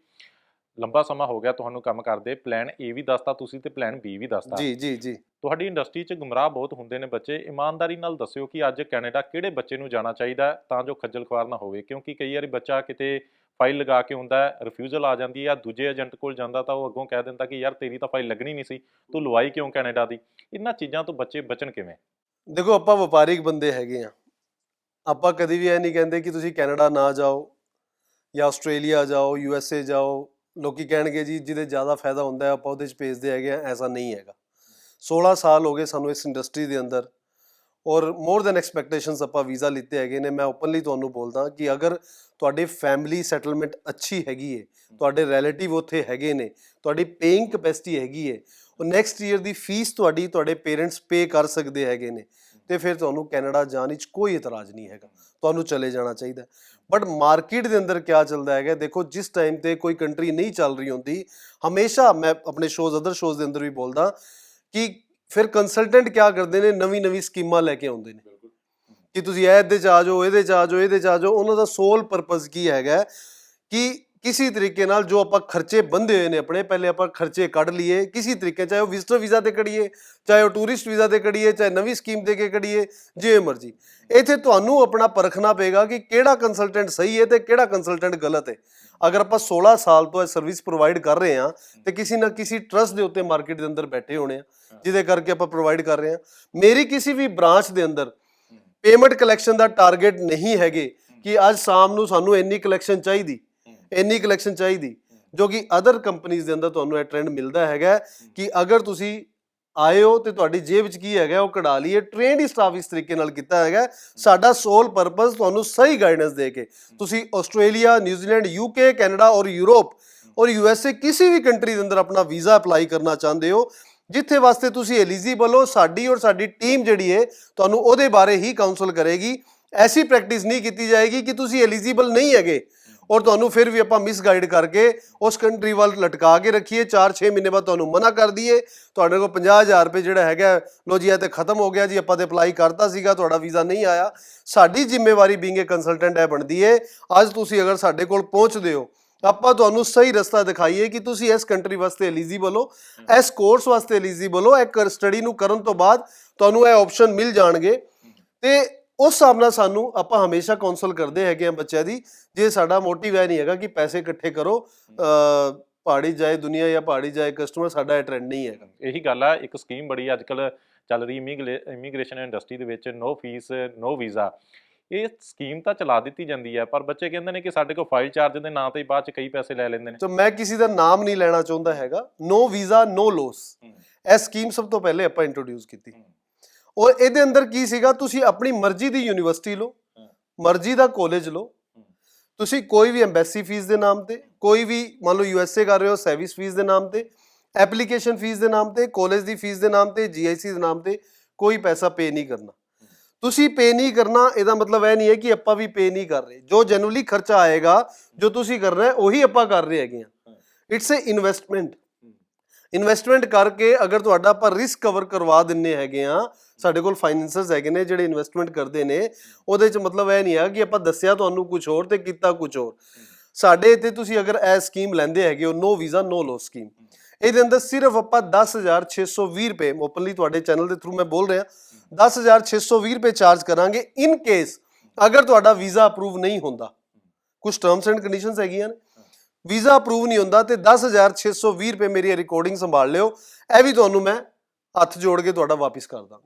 ਲੰਬਾ ਸਮਾਂ ਹੋ ਗਿਆ ਤੁਹਾਨੂੰ ਕੰਮ ਕਰਦੇ ਪਲਾਨ ਏ ਵੀ ਦੱਸਤਾ ਤੁਸੀਂ ਤੇ ਪਲਾਨ ਬੀ ਵੀ ਦੱਸਤਾ। ਜੀ ਜੀ ਜੀ। ਤੁਹਾਡੀ ਇੰਡਸਟਰੀ 'ਚ ਗੁੰਮਰਾਹ ਬਹੁਤ ਹੁੰਦੇ ਨੇ ਬੱਚੇ ਇਮਾਨਦਾਰੀ ਨਾਲ ਦੱਸਿਓ ਕਿ ਅੱਜ ਕੈਨੇਡਾ ਕਿਹੜੇ ਬੱਚੇ ਨੂੰ ਜਾਣਾ ਚਾਹੀਦਾ ਤਾਂ ਜੋ ਖੱਜਲ ਖੁਆਰ ਨਾ ਹੋਵੇ ਕਿਉਂਕਿ ਕਈ ਵਾਰੀ ਬੱਚਾ ਕਿਤੇ ਫਾਈਲ ਲਗਾ ਕੇ ਹੁੰਦਾ ਰਿਫਿਊਜ਼ਲ ਆ ਜਾਂਦੀ ਹੈ ਦੂਜੇ ਏਜੰਟ ਕੋਲ ਜਾਂਦਾ ਤਾਂ ਉਹ ਅੱਗੋਂ ਕਹਿ ਦਿੰਦਾ ਕਿ ਯਾਰ ਤੇਰੀ ਤਾਂ ਫਾਈਲ ਲੱਗਣੀ ਨਹੀਂ ਸੀ ਤੂੰ ਲਵਾਈ ਕਿਉਂ ਕੈਨੇਡਾ ਦੀ? ਇਹਨਾਂ ਚੀਜ਼ਾਂ ਤੋਂ ਬੱਚੇ ਬਚਣ ਕਿਵੇਂ? ਦੇਖੋ ਆਪਾਂ ਵਪਾਰਿਕ ਬੰਦੇ ਹੈਗੇ ਆ ਆਪਾਂ ਕਦੀ ਵੀ ਇਹ ਨਹੀਂ ਕਹਿੰਦੇ ਕਿ ਤੁਸੀਂ ਕੈਨੇਡਾ ਨਾ ਜਾਓ ਜਾਂ ਆਸਟ੍ਰੇਲੀਆ ਜਾਓ ਯੂਐਸਏ ਜਾਓ ਲੋਕੀ ਕਹਿਣਗੇ ਜੀ, ਜਿਹਦੇ ਜ਼ਿਆਦਾ ਫਾਇਦਾ ਹੁੰਦਾ ਹੈ, ਆਪਾਂ ਉਹਦੇ 'ਚ ਭੇਜਦੇ ਹੈਗੇ ਆ, ਐਸਾ ਨਹੀਂ ਹੈਗਾ। 16 ਸਾਲ ਹੋ ਗਏ ਸਾਨੂੰ ਇਸ ਇੰਡਸਟਰੀ ਦੇ ਅੰਦਰ ਔਰ ਮੋਰ ਦੈਨ ਐਕਸਪੈਕਟੇਸ਼ਨਸ ਆਪਾਂ ਵੀਜ਼ਾ ਲਿੱਤੇ ਹੈਗੇ ਨੇ। ਮੈਂ ਓਪਨਲੀ ਤੁਹਾਨੂੰ ਬੋਲਦਾ ਕਿ ਅਗਰ ਤੁਹਾਡੀ ਫੈਮਿਲੀ ਸੈਟਲਮੈਂਟ ਅੱਛੀ ਹੈਗੀ ਏ, ਤੁਹਾਡੇ ਰਿਲੇਟਿਵ ਉੱਥੇ ਹੈਗੇ ਨੇ, ਤੁਹਾਡੀ ਪੇਇੰਗ ਕਪੈਸਿਟੀ ਹੈਗੀ ਏ, ਉਹ ਨੈਕਸਟ ਈਅਰ ਦੀ ਫੀਸ ਤੁਹਾਡੀ, ਤੁਹਾਡੇ ਪੇਰੈਂਟਸ ਪੇ ਕਰ ਸਕਦੇ ਹੈਗੇ ਨੇ। ਤੇ ਫਿਰ ਤੁਹਾਨੂੰ ਕੈਨੇਡਾ ਜਾਣ ਵਿੱਚ ਕੋਈ ਇਤਰਾਜ਼ ਨਹੀਂ ਹੈਗਾ। ਤੁਹਾਨੂੰ ਚਲੇ ਜਾਣਾ ਚਾਹੀਦਾ ਬਟ ਮਾਰਕੀਟ ਦੇ ਅੰਦਰ ਕਿਆ ਚੱਲਦਾ ਹੈਗਾ ਦੇਖੋ ਜਿਸ ਟਾਈਮ ਤੇ ਕੋਈ ਕੰਟਰੀ ਨਹੀਂ ਚੱਲ ਰਹੀ ਹੁੰਦੀ ਹਮੇਸ਼ਾ ਮੈਂ ਆਪਣੇ ਸ਼ੋਜ਼ ਅਦਰ ਸ਼ੋਜ਼ ਦੇ ਅੰਦਰ ਵੀ ਬੋਲਦਾ ਕਿ ਫਿਰ ਕੰਸਲਟੈਂਟ ਕਿਆ ਕਰਦੇ ਨੇ? ਨਵੀਂ ਨਵੀਂ ਸਕੀਮਾਂ ਲੈ ਕੇ ਆਉਂਦੇ ਨੇ। ਕਿ ਤੁਸੀਂ ਇਹ ਇਹਦੇ ਚ ਆ ਜਾਓ ਇਹਦੇ ਚ ਆ ਜਾਓ ਇਹਦੇ ਚ ਆ ਜਾਓ ਉਹਨਾਂ ਦਾ ਸੋਲ ਪਰਪਸ ਕੀ ਹੈਗਾ ਕਿ ਕਿਸੇ ਤਰੀਕੇ ਨਾਲ ਜੋ ਆਪਾਂ ਖਰਚੇ ਬੰਦੇ ਹੋਏ ਨੇ ਆਪਣੇ ਪਹਿਲੇ ਆਪਾਂ ਖਰਚੇ ਕੱਢ ਲਈਏ ਕਿਸੇ ਤਰੀਕੇ ਚਾਹੇ ਉਹ ਵਿਜ਼ਟਰ ਵੀਜ਼ਾ ਤੇ ਕੜੀਏ ਚਾਹੇ ਉਹ ਟੂਰਿਸਟ ਵੀਜ਼ਾ ਤੇ ਕੜੀਏ ਚਾਹੇ ਨਵੀਂ ਸਕੀਮ ਦੇ ਕੇ ਕੜੀਏ ਜਿਵੇਂ ਮਰਜ਼ੀ। ਇੱਥੇ ਤੁਹਾਨੂੰ ਆਪਣਾ ਪਰਖਣਾ ਪਏਗਾ ਕਿ ਕਿਹੜਾ ਕੰਸਲਟੈਂਟ ਸਹੀ ਹੈ ਤੇ ਕਿਹੜਾ ਕੰਸਲਟੈਂਟ ਗਲਤ ਹੈ। ਅਗਰ ਆਪਾਂ 16 ਸਾਲ ਤੋਂ ਇਹ ਸਰਵਿਸ ਪ੍ਰੋਵਾਈਡ ਕਰ ਰਹੇ ਹਾਂ ਤੇ ਕਿਸੇ ਨਾ ਕਿਸੇ ਟਰਸਟ ਦੇ ਉੱਤੇ ਮਾਰਕੀਟ ਦੇ ਅੰਦਰ ਬੈਠੇ ਹੋਣੇ ਆ ਜਿਹਦੇ ਕਰਕੇ ਆਪਾਂ ਪ੍ਰੋਵਾਈਡ ਕਰ ਰਹੇ ਹਾਂ। ਮੇਰੀ ਕਿਸੇ ਵੀ ਬ੍ਰਾਂਚ ਦੇ ਅੰਦਰ ਪੇਮੈਂਟ ਕਲੈਕਸ਼ਨ ਦਾ ਟਾਰਗੇਟ ਨਹੀਂ ਹੈਗੇ ਕਿ ਅੱਜ ਸ਼ਾਮ ਨੂੰ ਸਾਨੂੰ ਇੰਨੀ ਕਲੈਕਸ਼ਨ ਚਾਹੀਦੀ। ਇੰਨੀ ਕਲੈਕਸ਼ਨ ਚਾਹੀਦੀ, ਜੋ ਕਿ ਅਦਰ ਕੰਪਨੀਆਂ ਦੇ ਅੰਦਰ ਤੁਹਾਨੂੰ ਇਹ ਟ੍ਰੈਂਡ ਮਿਲਦਾ ਹੈਗਾ ਕਿ ਅਗਰ ਤੁਸੀਂ ਆਏ ਹੋ ਤੇ ਤੁਹਾਡੀ ਜੇਬ ਵਿੱਚ ਕੀ ਹੈਗਾ, ਉਹ ਕਢਾ ਲਈਏ। ਟ੍ਰੇਨਡ ਹੀ ਸਟਾਫ ਇਸ ਤਰੀਕੇ ਨਾਲ ਕੀਤਾ ਹੈਗਾ ਸਾਡਾ ਸੋਲ ਪਰਪਸ ਤੁਹਾਨੂੰ ਸਹੀ ਗਾਈਡੈਂਸ ਦੇ ਕੇ ਤੁਸੀਂ Australia New Zealand UK Canada or Europe or USA ਕਿਸੇ ਵੀ ਕੰਟਰੀ ਦੇ ਅੰਦਰ ਆਪਣਾ ਵੀਜ਼ਾ ਅਪਲਾਈ ਕਰਨਾ ਚਾਹੁੰਦੇ ਹੋ, ਜਿੱਥੇ ਵਾਸਤੇ ਤੁਸੀਂ ਐਲੀਜੀਬਲ ਹੋ, ਸਾਡੀ ਔਰ ਸਾਡੀ ਟੀਮ ਜਿਹੜੀ ਹੈ ਤੁਹਾਨੂੰ ਉਹਦੇ ਬਾਰੇ ਹੀ ਕਾਉਂਸਲ ਕਰੇਗੀ। ਐਸੀ ਪ੍ਰੈਕਟਿਸ ਨਹੀਂ ਕੀਤੀ ਜਾਏਗੀ ਕਿ ਤੁਸੀਂ ਐਲੀਜੀਬਲ ਨਹੀਂ ਹੈਗੇ। ਔਰ ਤੁਹਾਨੂੰ ਫਿਰ ਵੀ ਆਪਾਂ ਮਿਸਗਾਈਡ ਕਰਕੇ ਉਸ ਕੰਟਰੀ ਵੱਲ ਲਟਕਾ ਕੇ ਰੱਖੀਏ। 4-6 ਮਹੀਨੇ ਬਾਅਦ ਤੁਹਾਨੂੰ ਮਨਾ ਕਰ ਦਈਏ। ਤੁਹਾਡੇ ਕੋਲ 50000 ਰੁਪਏ ਜਿਹੜਾ ਹੈਗਾ ਲੋ ਜੀ, ਇਹ ਤੇ ਖਤਮ ਹੋ ਗਿਆ ਜੀ। ਆਪਾਂ ਤੇ ਅਪਲਾਈ ਕਰਤਾ ਸੀਗਾ, ਤੁਹਾਡਾ ਵੀਜ਼ਾ ਨਹੀਂ ਆਇਆ। ਸਾਡੀ ਜ਼ਿੰਮੇਵਾਰੀ ਬੀਇੰਗ ਅ ਕੰਸਲਟੈਂਟ ਹੈ ਬਣਦੀ ਏ। ਅੱਜ ਤੁਸੀਂ ਅਗਰ ਸਾਡੇ ਕੋਲ ਪਹੁੰਚਦੇ ਹੋ, ਆਪਾਂ ਤੁਹਾਨੂੰ ਸਹੀ ਰਸਤਾ ਦਿਖਾਈਏ ਕਿ ਤੁਸੀਂ ਇਸ ਕੰਟਰੀ ਵਾਸਤੇ ਐਲੀਜੀਬਲ ਹੋ, ਇਸ ਕੋਰਸ ਵਾਸਤੇ ਐਲੀਜੀਬਲ ਹੋ, ਇਹ ਸਟੱਡੀ ਨੂੰ ਕਰਨ ਤੋਂ ਬਾਅਦ ਤੁਹਾਨੂੰ ਇਹ ਆਪਸ਼ਨ ਮਿਲ ਜਾਣਗੇ। ਤੇ ਉਸ ਹਿਸਾਬ ਨਾਲ ਸਾਨੂੰ ਆਪਾਂ ਹਮੇਸ਼ਾ ਕਾਉਂਸਲ ਕਰਦੇ ਹੈਗੇ ਆ ਬੱਚਿਆਂ ਦੀ ਜੇ ਸਾਡਾ ਮੋਟਿਵ ਇਹ ਨਹੀਂ ਹੈਗਾ ਕਿ ਪੈਸੇ ਇਕੱਠੇ ਕਰੋ ਪਹਾੜੀ ਜਾਏ ਦੁਨੀਆ ਜਾਂ ਪਹਾੜੀ ਜਾਏ ਕਸਟਮਰ ਸਾਡਾ ਇਹ ਟ੍ਰੈਂਡ ਨਹੀਂ ਹੈਗਾ ਇਹੀ ਗੱਲ ਆ ਇੱਕ ਸਕੀਮ ਬੜੀ ਅੱਜਕੱਲ ਚੱਲ ਰਹੀ ਇਮੀਗ੍ਰੇਸ਼ਨ ਇੰਡਸਟਰੀ ਦੇ ਵਿੱਚ ਨੋ ਫੀਸ ਨੋ ਵੀਜ਼ਾ ਇਹ ਸਕੀਮ ਤਾਂ ਚਲਾ ਦਿੱਤੀ ਜਾਂਦੀ ਹੈ ਪਰ ਬੱਚੇ ਕਹਿੰਦੇ ਨੇ ਕਿ ਸਾਡੇ ਕੋਲ ਫਾਈਲ ਚਾਰਜ ਦੇ ਨਾਂ ਤੇ ਹੀ ਬਾਅਦ ਚ ਕਈ ਪੈਸੇ ਲੈ ਲੈਂਦੇ ਨੇ। ਸੋ ਮੈਂ ਕਿਸੇ ਦਾ ਨਾਮ ਨਹੀਂ ਲੈਣਾ ਚਾਹੁੰਦਾ ਹੈਗਾ ਨੋ ਵੀਜ਼ਾ ਨੋ ਲੋਸ ਇਹ ਸਕੀਮ ਸਭ ਤੋਂ ਪਹਿਲੇ ਆਪਾਂ ਇੰਟਰੋਡਿਊਸ ਕੀਤੀ। ਔਰ ਇਹਦੇ ਅੰਦਰ ਕੀ ਸੀਗਾ? ਤੁਸੀਂ ਆਪਣੀ ਮਰਜ਼ੀ ਦੀ ਯੂਨੀਵਰਸਿਟੀ ਲਓ। ਮਰਜ਼ੀ ਦਾ ਕਾਲਜ ਲਓ। ਤੁਸੀਂ ਕੋਈ ਵੀ ਐਮਬੈਸੀ ਫੀਸ ਦੇ ਨਾਮ ਤੇ ਕੋਈ ਵੀ ਮੰਨ ਲਓ ਯੂਐਸਏ ਕਰ ਰਹੇ ਹੋ ਸਰਵਿਸ ਫੀਸ ਦੇ ਨਾਮ ਤੇ ਐਪਲੀਕੇਸ਼ਨ ਫੀਸ ਦੇ ਨਾਮ ਤੇ ਕਾਲਜ ਦੀ ਫੀਸ ਦੇ ਨਾਮ ਤੇ ਜੀਆਈਸੀ ਦੇ ਨਾਮ ਤੇ ਕੋਈ ਪੈਸਾ ਪੇ ਨਹੀਂ ਕਰਨਾ। ਤੁਸੀਂ ਪੇ ਨਹੀਂ ਕਰਨਾ ਇਹਦਾ ਮਤਲਬ ਇਹ ਨਹੀਂ ਹੈ ਕਿ ਆਪਾਂ ਵੀ ਪੇ ਨਹੀਂ ਕਰ ਰਹੇ। ਜੋ ਜੈਨੂਅਲੀ ਖਰਚਾ ਆਏਗਾ ਜੋ ਤੁਸੀਂ ਕਰ ਰਹੇ ਹੋ ਉਹੀ ਆਪਾਂ ਕਰ ਰਹੇ ਹੈਗੇ ਆ ਇਟਸ ਅ ਇਨਵੈਸਟਮੈਂਟ ਇਨਵੈਸਟਮੈਂਟ ਕਰਕੇ ਅਗਰ ਤੁਹਾਡਾ ਆਪਾਂ ਰਿਸਕ ਕਵਰ ਕਰਵਾ ਦਿੰਨੇ ਹੈਗੇ ਆ ਸਾਡੇ ਕੋਲ ਫਾਈਨੈਂਸਰਸ ਹੈਗੇ ਨੇ ਜਿਹੜੇ ਇਨਵੈਸਟਮੈਂਟ ਕਰਦੇ ਨੇ, ਉਹਦੇ ਚ ਮਤਲਬ ਇਹ ਨਹੀਂ ਆ ਕਿ ਆਪਾਂ ਦੱਸਿਆ ਤੁਹਾਨੂੰ ਕੁਝ ਹੋਰ ਤੇ ਕੀਤਾ ਕੁਝ ਹੋਰ। ਸਾਡੇ ਇੱਥੇ ਤੁਸੀਂ ਅਗਰ ਇਹ ਸਕੀਮ ਲੈਂਦੇ ਹੈਗੇ ਹੋ ਨੋ ਵੀਜ਼ਾ ਨੋ ਲੋ ਸਕੀਮ ਇਹਦੇ ਅੰਦਰ ਸਿਰਫ ਆਪਾਂ 10620 ਰੁਪਏ ਓਪਨਲੀ ਤੁਹਾਡੇ ਚੈਨਲ ਦੇ ਥਰੂ ਮੈਂ ਬੋਲ ਰਿਹਾ 10620 ਰੁਪਏ ਚਾਰਜ ਕਰਾਂਗੇ ਇਨ ਕੇਸ ਅਗਰ ਤੁਹਾਡਾ ਵੀਜ਼ਾ ਅਪਰੂਵ ਨਹੀਂ ਹੁੰਦਾ। ਕੁਝ ਟਰਮਸ ਐਂਡ ਕੰਡੀਸ਼ਨਸ ਹੈਗੀਆਂ ਨੇ। ਵੀਜ਼ਾ ਅਪਰੂਵ ਨਹੀਂ ਹੁੰਦਾ ਤੇ 10620 ਰੁਪਏ ਮੇਰੀ ਇਹ ਰਿਕਾਰਡਿੰਗ ਸੰਭਾਲ ਲਿਓ। ਇਹ ਵੀ ਤੁਹਾਨੂੰ ਮੈਂ ਹੱਥ ਜੋੜ ਕੇ ਤੁਹਾਡਾ ਵਾਪਿਸ ਕਰ ਦਾਂਗਾ।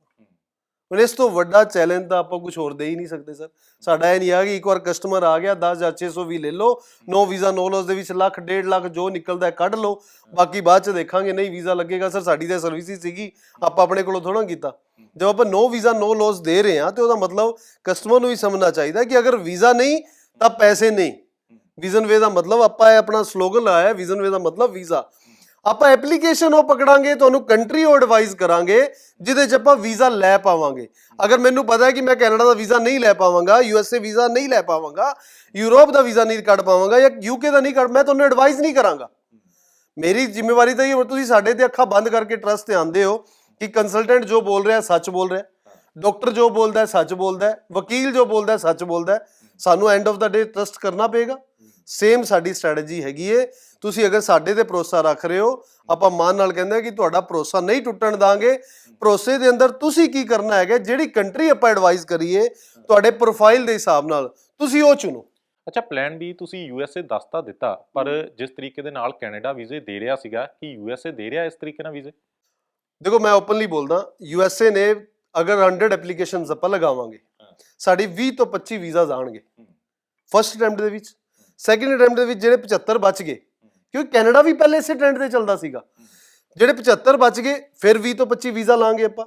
ਹੁਣ ਇਸ ਤੋਂ ਵੱਡਾ ਚੈਲੰਜ ਤਾਂ ਆਪਾਂ ਕੁਝ ਹੋਰ ਦੇ ਹੀ ਨਹੀਂ ਸਕਦੇ ਸਰ ਸਾਡਾ ਇਹ ਨਹੀਂ ਆ ਕਿ ਇੱਕ ਵਾਰ ਕਸਟਮਰ ਆ ਗਿਆ 10600 ਵੀ ਲੈ ਲਓ, ਨੋ ਵੀਜ਼ਾ, ਨੋ ਲੋਸ ਦੇ ਵਿੱਚ ਲੱਖ, ਡੇਢ ਲੱਖ ਜੋ ਨਿਕਲਦਾ ਕੱਢ ਲਓ। ਬਾਕੀ ਬਾਅਦ ਚ ਦੇਖਾਂਗੇ, ਨਹੀਂ ਵੀਜ਼ਾ ਲੱਗੇਗਾ ਸਰ ਸਾਡੀ ਤਾਂ ਸਰਵਿਸ ਹੀ ਸੀਗੀ, ਆਪਾਂ ਆਪਣੇ ਕੋਲੋਂ ਥੋੜਾ ਕੀਤਾ। ਜਦੋਂ ਆਪਾਂ ਨੋ ਵੀਜ਼ਾ, ਨੋ ਲੋਸ ਦੇ ਰਹੇ ਹਾਂ, ਤੇ ਉਹਦਾ ਮਤਲਬ ਕਸਟਮਰ ਨੂੰ ਵੀ ਸਮਝਣਾ ਚਾਹੀਦਾ ਕਿ ਅਗਰ ਵੀਜ਼ਾ ਨਹੀਂ, ਤਾਂ ਪੈਸੇ ਨਹੀਂ। ਵਿਜ਼ਨ ਵੇ ਦਾ ਮਤਲਬ ਆਪਾਂ ਇਹ ਆਪਣਾ ਸਲੋਗਨ ਲਾਇਆ ਵਿਜ਼ਨ ਵੇ ਦਾ ਮਤਲਬ ਵੀਜ਼ਾ ਆਪਾਂ ਐਪਲੀਕੇਸ਼ਨ ਉਹ ਪਕੜਾਂਗੇ ਤੁਹਾਨੂੰ ਕੰਟਰੀ ਉਹ ਐਡਵਾਈਸ ਕਰਾਂਗੇ ਜਿਹਦੇ 'ਚ ਆਪਾਂ ਵੀਜ਼ਾ ਲੈ ਪਾਵਾਂਗੇ। ਅਗਰ ਮੈਨੂੰ ਪਤਾ ਹੈ ਕਿ ਮੈਂ ਕੈਨੇਡਾ ਦਾ ਵੀਜ਼ਾ ਨਹੀਂ ਲੈ ਪਾਵਾਂਗਾ ਯੂ ਐੱਸ ਏ ਵੀਜ਼ਾ ਨਹੀਂ ਲੈ ਪਾਵਾਂਗਾ ਯੂਰਪ ਦਾ ਵੀਜ਼ਾ ਨਹੀਂ ਕੱਢ ਪਾਵਾਂਗਾ ਜਾਂ ਯੂ ਕੇ ਦਾ ਨਹੀਂ ਕੱਢ ਮੈਂ ਤੁਹਾਨੂੰ ਐਡਵਾਈਸ ਨਹੀਂ ਕਰਾਂਗਾ। ਮੇਰੀ ਜ਼ਿੰਮੇਵਾਰੀ ਤਾਂ ਇਹ ਹੈ, ਤੁਸੀਂ ਸਾਡੇ ਤੇ ਅੱਖਾਂ ਬੰਦ ਕਰਕੇ ਟਰਸਟ ਤੇ ਆਂਦੇ ਹੋ ਕਿ ਕੰਸਲਟੈਂਟ ਜੋ ਬੋਲ ਰਿਹਾ ਸੱਚ ਬੋਲ ਰਿਹਾ। ਡਾਕਟਰ ਜੋ ਬੋਲਦਾ ਹੈ ਸੱਚ ਬੋਲਦਾ ਹੈ ਵਕੀਲ ਜੋ ਬੋਲਦਾ ਹੈ ਸੱਚ ਬੋਲਦਾ। ਹੈ ਸਾਨੂੰ end of the day trust ਕਰਨਾ ਪਏਗਾ। ਸੇਮ ਸਾਡੀ ਸਟ੍ਰੈਟਜੀ ਹੈਗੀ ਏ। ਤੁਸੀਂ ਅਗਰ ਸਾਡੇ ਤੇ ਭਰੋਸਾ ਰੱਖ ਰਹੇ ਹੋ ਆਪਾਂ ਮਾਨ ਨਾਲ ਕਹਿੰਦੇ ਆ ਕਿ ਤੁਹਾਡਾ ਭਰੋਸਾ ਨਹੀਂ ਟੁੱਟਣ ਦਾਂਗੇ। ਭਰੋਸੇ ਦੇ ਅੰਦਰ ਤੁਸੀਂ ਕੀ ਕਰਨਾ ਹੈਗਾ ਜਿਹੜੀ ਕੰਟਰੀ ਆਪਾਂ ਐਡਵਾਈਸ ਕਰੀਏ ਤੁਹਾਡੇ ਪ੍ਰੋਫਾਈਲ ਦੇ ਹਿਸਾਬ ਨਾਲ ਤੁਸੀਂ ਉਹ ਚੁਣੋ। ਅੱਛਾ ਪਲਾਨ ਬੀ ਤੁਸੀਂ ਯੂਐਸਏ ਦੱਸ ਤਾਂ ਦਿੱਤਾ ਪਰ ਜਿਸ ਤਰੀਕੇ ਦੇ ਨਾਲ ਕੈਨੇਡਾ ਵੀਜ਼ੇ ਦੇ ਰਿਹਾ ਸੀਗਾ ਕਿ ਯੂਐਸਏ ਦੇ ਰਿਹਾ ਇਸ ਤਰੀਕੇ ਨਾਲ ਵੀਜ਼ੇ? ਦੇਖੋ ਮੈਂ ਓਪਨਲੀ ਬੋਲਦਾ ਯੂਐਸਏ ਨੇ ਅਗਰ 100 ਐਪਲੀਕੇਸ਼ਨਸ ਆਪਾਂ ਲਗਾਵਾਂਗੇ ਸਾਡੀ 20 ਤੋਂ 25 ਵੀਜ਼ਾਸ ਆਣਗੇ ਫਰਸਟ ਅਟੈਂਪਟ ਦੇ ਵਿੱਚ। ਸੈਕਿੰਡ ਅਟੈਂਪਟ ਦੇ ਵਿੱਚ ਜਿਹੜੇ 75 ਬਚ ਗਏ, ਕਿਉਂਕਿ ਕੈਨੇਡਾ ਵੀ ਪਹਿਲੇ ਇਸੇ ਟ੍ਰੈਂਡ ਤੇ ਚੱਲਦਾ ਸੀਗਾ। ਜਿਹੜੇ 75 ਬਚ ਗਏ, ਫਿਰ 20 ਤੋਂ 25 ਵੀਜ਼ਾ ਲਾਂਗੇ ਆਪਾਂ।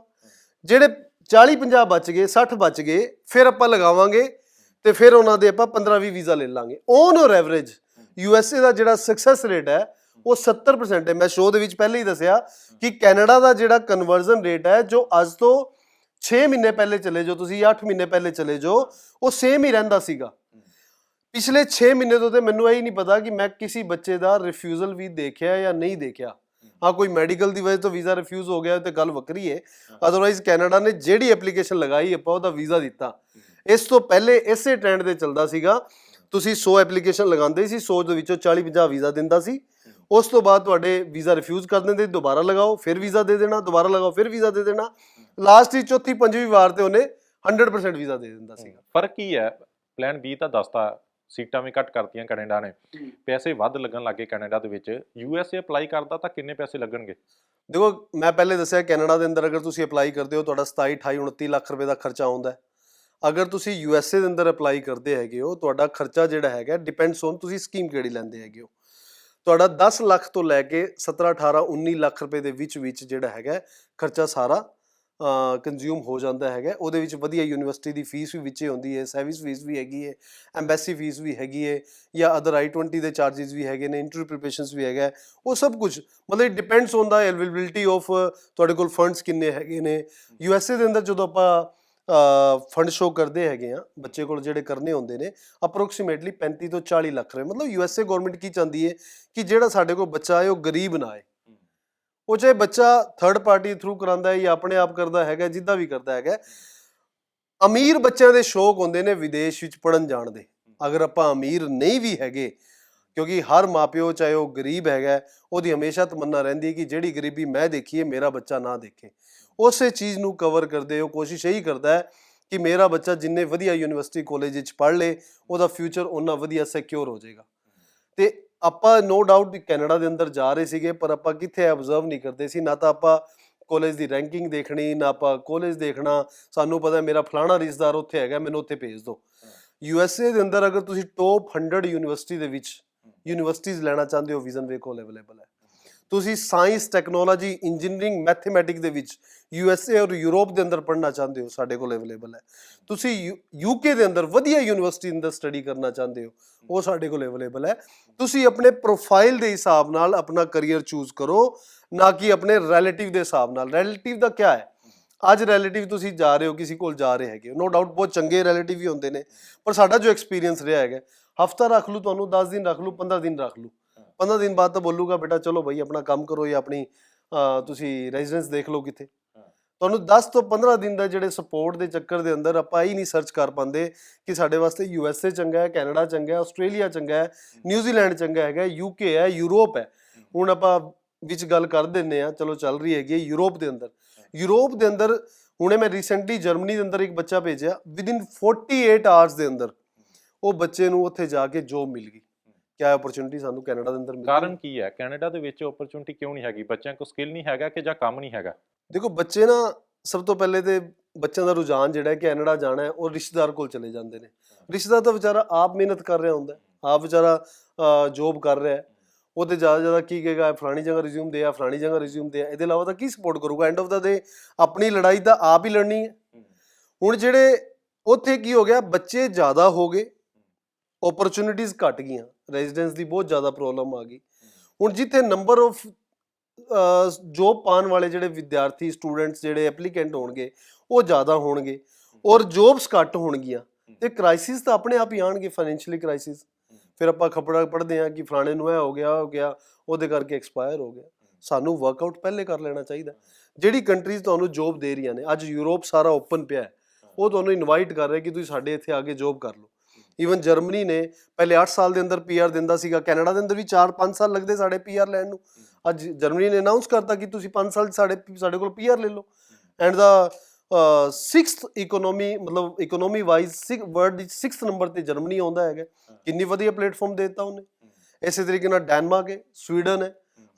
ਜਿਹੜੇ 40 50 ਬਚ ਗਏ 60 ਬਚ ਗਏ, ਫਿਰ ਆਪਾਂ ਲਗਾਵਾਂਗੇ ਤੇ ਫਿਰ ਉਹਨਾਂ ਦੇ ਆਪਾਂ 15 20 ਵੀਜ਼ਾ ਲੈ ਲਾਂਗੇ। On or average U S A ਦਾ ਜਿਹੜਾ ਸਕਸੈਸ ਰੇਟ ਹੈ, ਉਹ 70% ਹੈ। ਮੈਂ ਸ਼ੋਅ ਦੇ ਵਿੱਚ ਪਹਿਲੇ ਹੀ ਦੱਸਿਆ ਕਿ ਕੈਨੇਡਾ ਦਾ ਜਿਹੜਾ ਕਨਵਰਜ਼ਨ ਰੇਟ ਹੈ, ਜੋ ਅੱਜ ਤੋਂ 6 ਮਹੀਨੇ ਪਹਿਲੇ ਚਲੇ ਜਾਓ, ਤੁਸੀਂ 8 ਮਹੀਨੇ ਪਹਿਲੇ ਚਲੇ ਜਾਓ, ਉਹ ਸੇਮ ਹੀ ਰਹਿੰਦਾ ਸੀਗਾ। ਪਿਛਲੇ 6 ਮਹੀਨੇ ਤੋਂ ਤੇ ਮੈਨੂੰ ਇਹ ਹੀ ਨਹੀਂ ਪਤਾ ਕਿ ਮੈਂ ਕਿਸੇ ਬੱਚੇ ਦਾ ਰਿਫਿਊਜ਼ਲ ਵੀ ਦੇਖਿਆ ਜਾਂ ਨਹੀਂ ਦੇਖਿਆ। ਹਾਂ। ਕੋਈ ਮੈਡੀਕਲ ਦੀ ਵਜ੍ਹਾ ਤੋਂ ਵੀਜ਼ਾ ਰਿਫਿਊਜ਼ ਹੋ ਗਿਆ ਤੇ ਗੱਲ ਵੱਖਰੀ ਹੈ। ਅਦਰਵਾਈਜ਼ ਕੈਨੇਡਾ ਨੇ ਜਿਹੜੀ ਐਪਲੀਕੇਸ਼ਨ ਲਗਾਈ ਆਪਾਂ ਉਹਦਾ ਵੀਜ਼ਾ ਦਿੱਤਾ। ਇਸ ਤੋਂ ਪਹਿਲੇ ਇਸੇ ਟ੍ਰੈਂਡ ਤੇ ਚੱਲਦਾ ਸੀਗਾ। ਤੁਸੀਂ 100 ਐਪਲੀਕੇਸ਼ਨ ਲਗਾਉਂਦੇ ਸੀ 100 ਦੇ ਵਿੱਚੋਂ 40 50 ਵੀਜ਼ਾ ਦਿੰਦਾ ਸੀ। ਉਸ ਤੋਂ ਬਾਅਦ ਤੁਹਾਡੇ ਵੀਜ਼ਾ ਰਿਫਿਊਜ਼ ਕਰ ਦਿੰਦੇ ਦੁਬਾਰਾ ਲਗਾਓ ਫਿਰ ਵੀਜ਼ਾ ਦੇ ਦੇਣਾ ਦੁਬਾਰਾ ਲਗਾਓ ਫਿਰ ਵੀਜ਼ਾ ਦੇ ਦੇਣਾ। ਲਾਸਟ ਦੀ ਚੌਥੀ ਪੰਜਵੀਂ ਵਾਰ ਤੇ ਉਹਨੇ 100% ਵੀਜ਼ਾ ਦੇ ਦਿੰਦਾ ਸੀਗਾ। ਫ਼ਰਕ ਕੀ ਹੈ? ਪਲਾਨ ਬੀ ਤਾਂ ਦੱਸਤਾ। ਸੀਟਾਂ ਵੀ ਘੱਟ ਕਰਤੀਆਂ ਕੈਨੇਡਾ ਨੇ। ਪੈਸੇ ਵੱਧ ਲੱਗਣ ਲੱਗੇ ਕੈਨੇਡਾ ਦੇ ਵਿੱਚ। ਯੂਐਸਏ ਅਪਲਾਈ ਕਰਦਾ ਤਾਂ ਕਿੰਨੇ ਪੈਸੇ ਲੱਗਣਗੇ? ਦੇਖੋ ਮੈਂ ਪਹਿਲੇ ਦੱਸਿਆ ਕੈਨੇਡਾ ਦੇ ਅੰਦਰ ਅਗਰ ਤੁਸੀਂ ਅਪਲਾਈ ਕਰਦੇ ਹੋ ਤੁਹਾਡਾ 27 28 29 ਲੱਖ ਰੁਪਏ ਦਾ ਖਰਚਾ ਆਉਂਦਾ ਅਗਰ ਤੁਸੀਂ ਯੂਐਸਏ ਦੇ ਅੰਦਰ ਅਪਲਾਈ ਕਰਦੇ ਹੈਗੇ ਹੋ ਤੁਹਾਡਾ ਖਰਚਾ ਜਿਹੜਾ ਹੈਗਾ ਡਿਪੈਂਡਸ ਔਨ ਤੁਸੀਂ ਸਕੀਮ ਕਿਹੜੀ ਲੈਂਦੇ ਹੈਗੇ ਹੋ। ਤੁਹਾਡਾ 10 ਲੱਖ ਤੋਂ ਲੈ ਕੇ 17 18 19 ਲੱਖ ਰੁਪਏ ਦੇ ਵਿੱਚ ਵਿੱਚ ਜਿਹੜਾ ਹੈਗਾ ਖਰਚਾ ਸਾਰਾ ਕੰਜ਼ਿਊਮ ਹੋ ਜਾਂਦਾ ਹੈਗਾ। ਉਹਦੇ ਵਿੱਚ ਵਧੀਆ ਯੂਨੀਵਰਸਿਟੀ ਦੀ ਫੀਸ ਵੀ ਵਿੱਚੇ ਹੁੰਦੀ ਹੈ ਸਰਵਿਸ ਫੀਸ ਵੀ ਹੈਗੀ ਹੈ ਐਮਬੈਸੀ ਫੀਸ ਵੀ ਹੈਗੀ ਹੈ, ਜਾਂ ਅਦਰ I20 ਦੇ ਚਾਰजेस ਵੀ ਹੈਗੇ ਨੇ ਇੰਟਰਵਿਊ ਪ੍ਰੀਪਰੇਸ਼ਨਸ ਵੀ ਹੈਗਾ। ਉਹ ਸਭ ਕੁਝ, ਮਤਲਬ it depends on the availability of ਤੁਹਾਡੇ ਕੋਲ ਫੰਡਸ ਕਿੰਨੇ ਹੈਗੇ ਨੇ। ਯੂ ਐਸ ਏ ਦੇ ਅੰਦਰ ਜਦੋਂ ਆਪਾਂ ਫੰਡ ਸ਼ੋ ਕਰਦੇ ਹੈਗੇ ਆ ਬੱਚੇ ਕੋਲ ਜਿਹੜੇ ਕਰਨੇ ਹੁੰਦੇ ਨੇ ਅਪਰੋਕਸੀਮੇਟਲੀ 35 ਤੋਂ 40 ਲੱਖ ਰੁਪਏ, ਮਤਲਬ ਯੂ ਐਸ ਏ ਗਵਰਨਮੈਂਟ ਕੀ ਚਾਹੁੰਦੀ ਹੈ ਕਿ ਜਿਹੜਾ ਸਾਡੇ ਕੋਲ ਬੱਚਾ ਹੈ ਉਹ ਗਰੀਬ ਨਾ ਆਏ। ਉਹ ਚਾਹੇ ਬੱਚਾ ਥਰਡ ਪਾਰਟੀ ਥਰੂ ਕਰਾਂਦਾ ਹੈ ਜਾਂ ਆਪਣੇ ਆਪ ਕਰਦਾ ਹੈਗਾ, ਜਿੱਦਾਂ ਵੀ ਕਰਦਾ ਹੈਗਾ, ਅਮੀਰ ਬੱਚਿਆਂ ਦੇ ਸ਼ੌਕ ਹੁੰਦੇ ਨੇ ਵਿਦੇਸ਼ ਵਿੱਚ ਪੜਨ ਜਾਣ ਦੇ। ਅਗਰ ਆਪਾਂ ਅਮੀਰ ਨਹੀਂ ਵੀ ਹੈਗੇ, ਕਿਉਂਕਿ ਹਰ ਮਾਪਿਓ ਚਾਹੇ ਉਹ ਗਰੀਬ ਹੈਗਾ, ਉਹਦੀ ਹਮੇਸ਼ਾ ਤਮੰਨਾ ਰਹਿੰਦੀ ਹੈ ਕਿ ਜਿਹੜੀ ਗਰੀਬੀ ਮੈਂ ਦੇਖੀ ਹੈ, ਮੇਰਾ ਬੱਚਾ ਨਾ ਦੇਖੇ। ਉਸੇ ਚੀਜ਼ ਨੂੰ ਕਵਰ ਕਰਦੇ, ਉਹ ਕੋਸ਼ਿਸ਼ ਇਹੀ ਕਰਦਾ ਹੈ ਕਿ ਮੇਰਾ ਬੱਚਾ ਜਿੰਨੇ ਵਧੀਆ ਯੂਨੀਵਰਸਿਟੀ ਕਾਲਜ ਵਿੱਚ ਪੜ੍ਹ ਲੇ, ਉਹਦਾ ਫਿਊਚਰ ਉਹਨਾਂ ਵਧੀਆ ਸਿਕਿਉਰ ਹੋ ਜਾਏਗਾ। ਤੇ ਆਪਾਂ ਨੋ ਡਾਊਟ ਕੈਨੇਡਾ ਦੇ ਅੰਦਰ ਜਾ ਰਹੇ ਸੀਗੇ ਪਰ ਆਪਾਂ ਕਿੱਥੇ ਆਬਜ਼ਰਵ ਨਹੀਂ ਕਰਦੇ ਸੀ। ਨਾ ਤਾਂ ਆਪਾਂ ਕਾਲਜ ਦੀ ਰੈਂਕਿੰਗ ਦੇਖਣੀ ਨਾ ਆਪਾਂ ਕਾਲਜ ਦੇਖਣਾ। ਸਾਨੂੰ ਪਤਾ ਮੇਰਾ ਫਲਾਣਾ ਰਿਸ਼ਤੇਦਾਰ ਉੱਥੇ ਹੈਗਾ ਮੈਨੂੰ ਉੱਥੇ ਭੇਜ ਦਿਓ। ਯੂ ਐਸ ਏ ਦੇ ਅੰਦਰ ਅਗਰ ਤੁਸੀਂ ਟੌਪ 100 ਯੂਨੀਵਰਸਿਟੀ ਦੇ ਵਿੱਚ ਯੂਨੀਵਰਸਿਟੀਜ਼ ਲੈਣਾ ਚਾਹੁੰਦੇ ਹੋ ਵਿਜ਼ਨ ਵੇ ਕੋਲ ਅਵੇਲੇਬਲ ਹੈ। ਤੁਸੀਂ ਸਾਇੰਸ ਟੈਕਨੋਲੋਜੀ ਇੰਜੀਨੀਅਰਿੰਗ ਮੈਥਮੈਟਿਕਸ ਦੇ ਵਿੱਚ ਯੂ ਐਸ ਏ ਔਰ ਯੂਰਪ ਦੇ ਅੰਦਰ ਪੜ੍ਹਨਾ ਚਾਹੁੰਦੇ ਹੋ, ਸਾਡੇ ਕੋਲ ਅਵੇਲੇਬਲ ਹੈ। ਤੁਸੀਂ ਯੂ ਕੇ ਦੇ ਅੰਦਰ ਵਧੀਆ ਯੂਨੀਵਰਸਿਟੀ ਅੰਦਰ ਸਟੱਡੀ ਕਰਨਾ ਚਾਹੁੰਦੇ ਹੋ, ਉਹ ਸਾਡੇ ਕੋਲ ਅਵੇਲੇਬਲ ਹੈ। ਤੁਸੀਂ ਆਪਣੇ ਪ੍ਰੋਫਾਈਲ ਦੇ ਹਿਸਾਬ ਨਾਲ ਆਪਣਾ ਕੈਰੀਅਰ ਚੂਜ਼ ਕਰੋ, ਨਾ ਕਿ ਆਪਣੇ ਰਿਲੇਟਿਵ ਦੇ ਹਿਸਾਬ ਨਾਲ। ਰਿਲੇਟਿਵ ਦਾ ਕੀ ਹੈ? ਅੱਜ ਰਿਲੇਟਿਵ ਤੁਸੀਂ ਜਾ ਰਹੇ ਹੋ, ਕਿਸੇ ਕੋਲ ਜਾ ਰਹੇ ਹੈਗੇ ਨੋ ਡਾਊਟ ਬਹੁਤ ਚੰਗੇ ਰਿਲੇਟਿਵ ਵੀ ਹੁੰਦੇ ਨੇ, ਪਰ ਸਾਡਾ ਜੋ ਐਕਸਪੀਰੀਅੰਸ ਰਿਹਾ ਹੈਗਾ, ਹਫਤਾ ਰੱਖ ਲੂ ਤੁਹਾਨੂੰ 10 ਦਿਨ ਰੱਖ ਲੂ 15 ਦਿਨ ਰੱਖ ਲੂ 15 ਦਿਨ ਬਾਅਦ ਤਾਂ ਬੋਲੂਗਾ ਬੇਟਾ ਚਲੋ ਭਾਈ ਆਪਣਾ ਕੰਮ ਕਰੋ ਜਾਂ ਆਪਣੀ ਤੁਸੀਂ ਰੈਜ਼ੀਡੈਂਸ ਦੇਖ ਲਓ ਕਿਤੇ ਤੁਹਾਨੂੰ 10 ਤੋਂ 15 ਦਿਨ ਦਾ ਜਿਹੜੇ ਸਪੋਰਟ ਦੇ ਚੱਕਰ ਦੇ ਅੰਦਰ ਆਪਾਂ ਹੀ ਨਹੀਂ ਸਰਚ ਕਰ ਪਾਉਂਦੇ ਕਿ ਸਾਡੇ ਵਾਸਤੇ ਯੂ ਐਸ ਏ ਚੰਗਾ ਹੈ ਕੈਨੇਡਾ ਚੰਗਾ ਹੈ ਆਸਟ੍ਰੇਲੀਆ ਚੰਗਾ ਹੈ ਨਿਊਜ਼ੀਲੈਂਡ ਚੰਗਾ ਹੈਗਾ ਯੂਕੇ ਹੈ ਯੂਰਪ ਹੈ। ਹੁਣ ਆਪਾਂ ਵਿੱਚ ਗੱਲ ਕਰ ਦਿੰਨੇ ਆ ਚਲੋ ਚੱਲ ਰਹੀ ਹੈਗੀ ਯੂਰਪ ਦੇ ਅੰਦਰ। ਯੂਰਪ ਦੇ ਅੰਦਰ ਹੁਣੇ ਮੈਂ ਰੀਸੈਂਟਲੀ ਜਰਮਨੀ ਦੇ ਅੰਦਰ ਇੱਕ ਬੱਚਾ ਭੇਜਿਆ ਵਿਦਿਨ 48 ਆਵਰਸ ਦੇ ਅੰਦਰ ਉਹ ਬੱਚੇ ਨੂੰ ਉੱਥੇ ਜਾ ਕੇ ਜੋਬ ਮਿਲ ਗਈ। ਕਿਆ ਓਪਰਚੁਨਿਟੀ ਸਾਨੂੰ ਕੈਨੇਡਾ ਦੇ ਅੰਦਰ ਮਿਲ? ਕਾਰਨ ਕੀ ਹੈ? ਕੈਨੇਡਾ ਦੇ ਵਿੱਚ ਓਪਰਚੁਨਿਟੀ ਕਿਉਂ ਨਹੀਂ ਹੈਗੀ? ਬੱਚਿਆਂ ਕੋਲ ਸਕਿੱਲ ਨਹੀਂ ਹੈਗਾ ਕਿ ਜਾਂ ਕੰਮ ਨਹੀਂ ਹੈਗਾ? ਦੇਖੋ ਬੱਚੇ ਨਾ ਸਭ ਤੋਂ ਪਹਿਲੇ ਤੇ ਬੱਚਿਆਂ ਦਾ ਰੁਝਾਨ ਜਿਹੜਾ ਹੈ ਕੈਨੇਡਾ ਜਾਣਾ ਹੈ ਉਹ ਰਿਸ਼ਤੇਦਾਰ ਕੋਲ ਚਲੇ ਜਾਂਦੇ ਨੇ। ਰਿਸ਼ਤੇਦਾਰ ਤਾਂ ਵਿਚਾਰਾ ਆਪ ਮਿਹਨਤ ਕਰ ਰਿਹਾ ਹੁੰਦਾ ਆਪ ਵਿਚਾਰਾ ਜੋਬ ਕਰ ਰਿਹਾ ਹੈ। ਉਹ ਤੇ ਜ਼ਿਆਦਾ ਜ਼ਿਆਦਾ ਕੀ ਕਹੇਗਾ ਫਲਾਣੀ ਜਗ੍ਹਾ ਰਿਜ਼ਿਊਮ ਦੇ ਆ ਫਲਾਣੀ ਜਗ੍ਹਾ ਰਿਜ਼ਿਊਮ ਦੇ ਆ। ਇਹਦੇ ਇਲਾਵਾ ਤਾਂ ਕੀ ਸਪੋਰਟ ਕਰੂਗਾ? ਐਂਡ ਆਫ ਦਾ ਡੇ ਆਪਣੀ ਲੜਾਈ ਤਾਂ ਆਪ ਹੀ ਲੜਨੀ ਹੈ। ਹੁਣ ਜਿਹੜੇ ਉੱਥੇ ਕੀ ਹੋ ਗਿਆ? ਬੱਚੇ ਜ਼ਿਆਦਾ ਹੋ ਗਏ ਓਪਰਚੁਨਿਟੀਜ਼ ਘਟ ਗਈਆਂ। ਰੈਜ਼ੀਡੈਂਸ ਦੀ ਬਹੁਤ ਜ਼ਿਆਦਾ ਪ੍ਰੋਬਲਮ ਆ ਗਈ। ਹੁਣ ਜਿੱਥੇ ਨੰਬਰ ਆਫ ਜੋਬ ਪਾਉਣ ਵਾਲੇ ਜਿਹੜੇ ਵਿਦਿਆਰਥੀ ਸਟੂਡੈਂਟਸ ਜਿਹੜੇ ਐਪਲੀਕੈਂਟ ਹੋਣਗੇ, ਉਹ ਜ਼ਿਆਦਾ ਹੋਣਗੇ ਔਰ ਜੋਬਸ ਘੱਟ ਹੋਣਗੀਆਂ। ਤੇ ਕ੍ਰਾਈਸਿਸ ਤਾਂ ਆਪਣੇ ਆਪ ਹੀ ਆਣਗੇ ਫਾਈਨੈਂਸ਼ੀਅਲੀ ਕ੍ਰਾਈਸਿਸ ਫਿਰ ਆਪਾਂ ਖਬਰਾਂ ਪੜ੍ਹਦੇ ਆ ਕਿ ਫਲਾਣੇ ਨੂੰ ਇਹ ਹੋ ਗਿਆ ਹੋ ਗਿਆ, ਉਹਦੇ ਕਰਕੇ ਐਕਸਪਾਇਰ ਹੋ ਗਿਆ। ਸਾਨੂੰ ਵਰਕਆਊਟ ਪਹਿਲੇ ਕਰ ਲੈਣਾ ਚਾਹੀਦਾ। ਜਿਹੜੀ ਕੰਟਰੀਜ਼ ਤੁਹਾਨੂੰ ਜੋਬ ਦੇ ਰਹੀਆਂ ਨੇ, ਅੱਜ ਯੂਰਪ ਸਾਰਾ ਓਪਨ ਪਿਆ ਹੈ। ਉਹ ਤੁਹਾਨੂੰ ਇਨਵਾਈਟ ਕਰ ਰਿਹਾ ਕਿ ਤੁਸੀਂ ਸਾਡੇ ਇੱਥੇ ਆ ਕੇ ਜੋਬ ਕਰ ਲਓ। ਈਵਨ ਜਰਮਨੀ ਨੇ ਪਹਿਲੇ 8 ਸਾਲ ਦੇ ਅੰਦਰ ਪੀਆਰ ਦਿੰਦਾ ਸੀਗਾ ਕੈਨੇਡਾ ਦੇ ਅੰਦਰ ਵੀ 4-5 ਸਾਲ ਲੱਗਦੇ ਸਾਡੇ ਪੀਆਰ ਲੈਣ ਨੂੰ। ਅੱਜ ਜਰਮਨੀ ਨੇ ਅਨਾਉਂਸ ਕਰਤਾ ਕਿ ਤੁਸੀਂ 5 ਸਾਲ ਸਾਡੇ ਸਾਡੇ ਕੋਲ ਪੀਆਰ ਲੈ ਲਓ। ਐਂਡ ਦਾ 6th ਇਕਨੋਮੀ ਮਤਲਬ ਇਕਨੋਮੀ ਵਾਈਜ਼ ਵਰਲਡ ਵਿੱਚ 6th ਨੰਬਰ ਤੇ ਜਰਮਨੀ ਆਉਂਦਾ ਹੈਗਾ। ਕਿੰਨੀ ਵਧੀਆ ਪਲੇਟਫਾਰਮ ਦੇ ਦਿੱਤਾ ਉਹਨੇ। ਇਸੇ ਤਰੀਕੇ ਨਾਲ ਡੈਨਮਾਰਕ ਹੈ ਸਵੀਡਨ ਹੈ।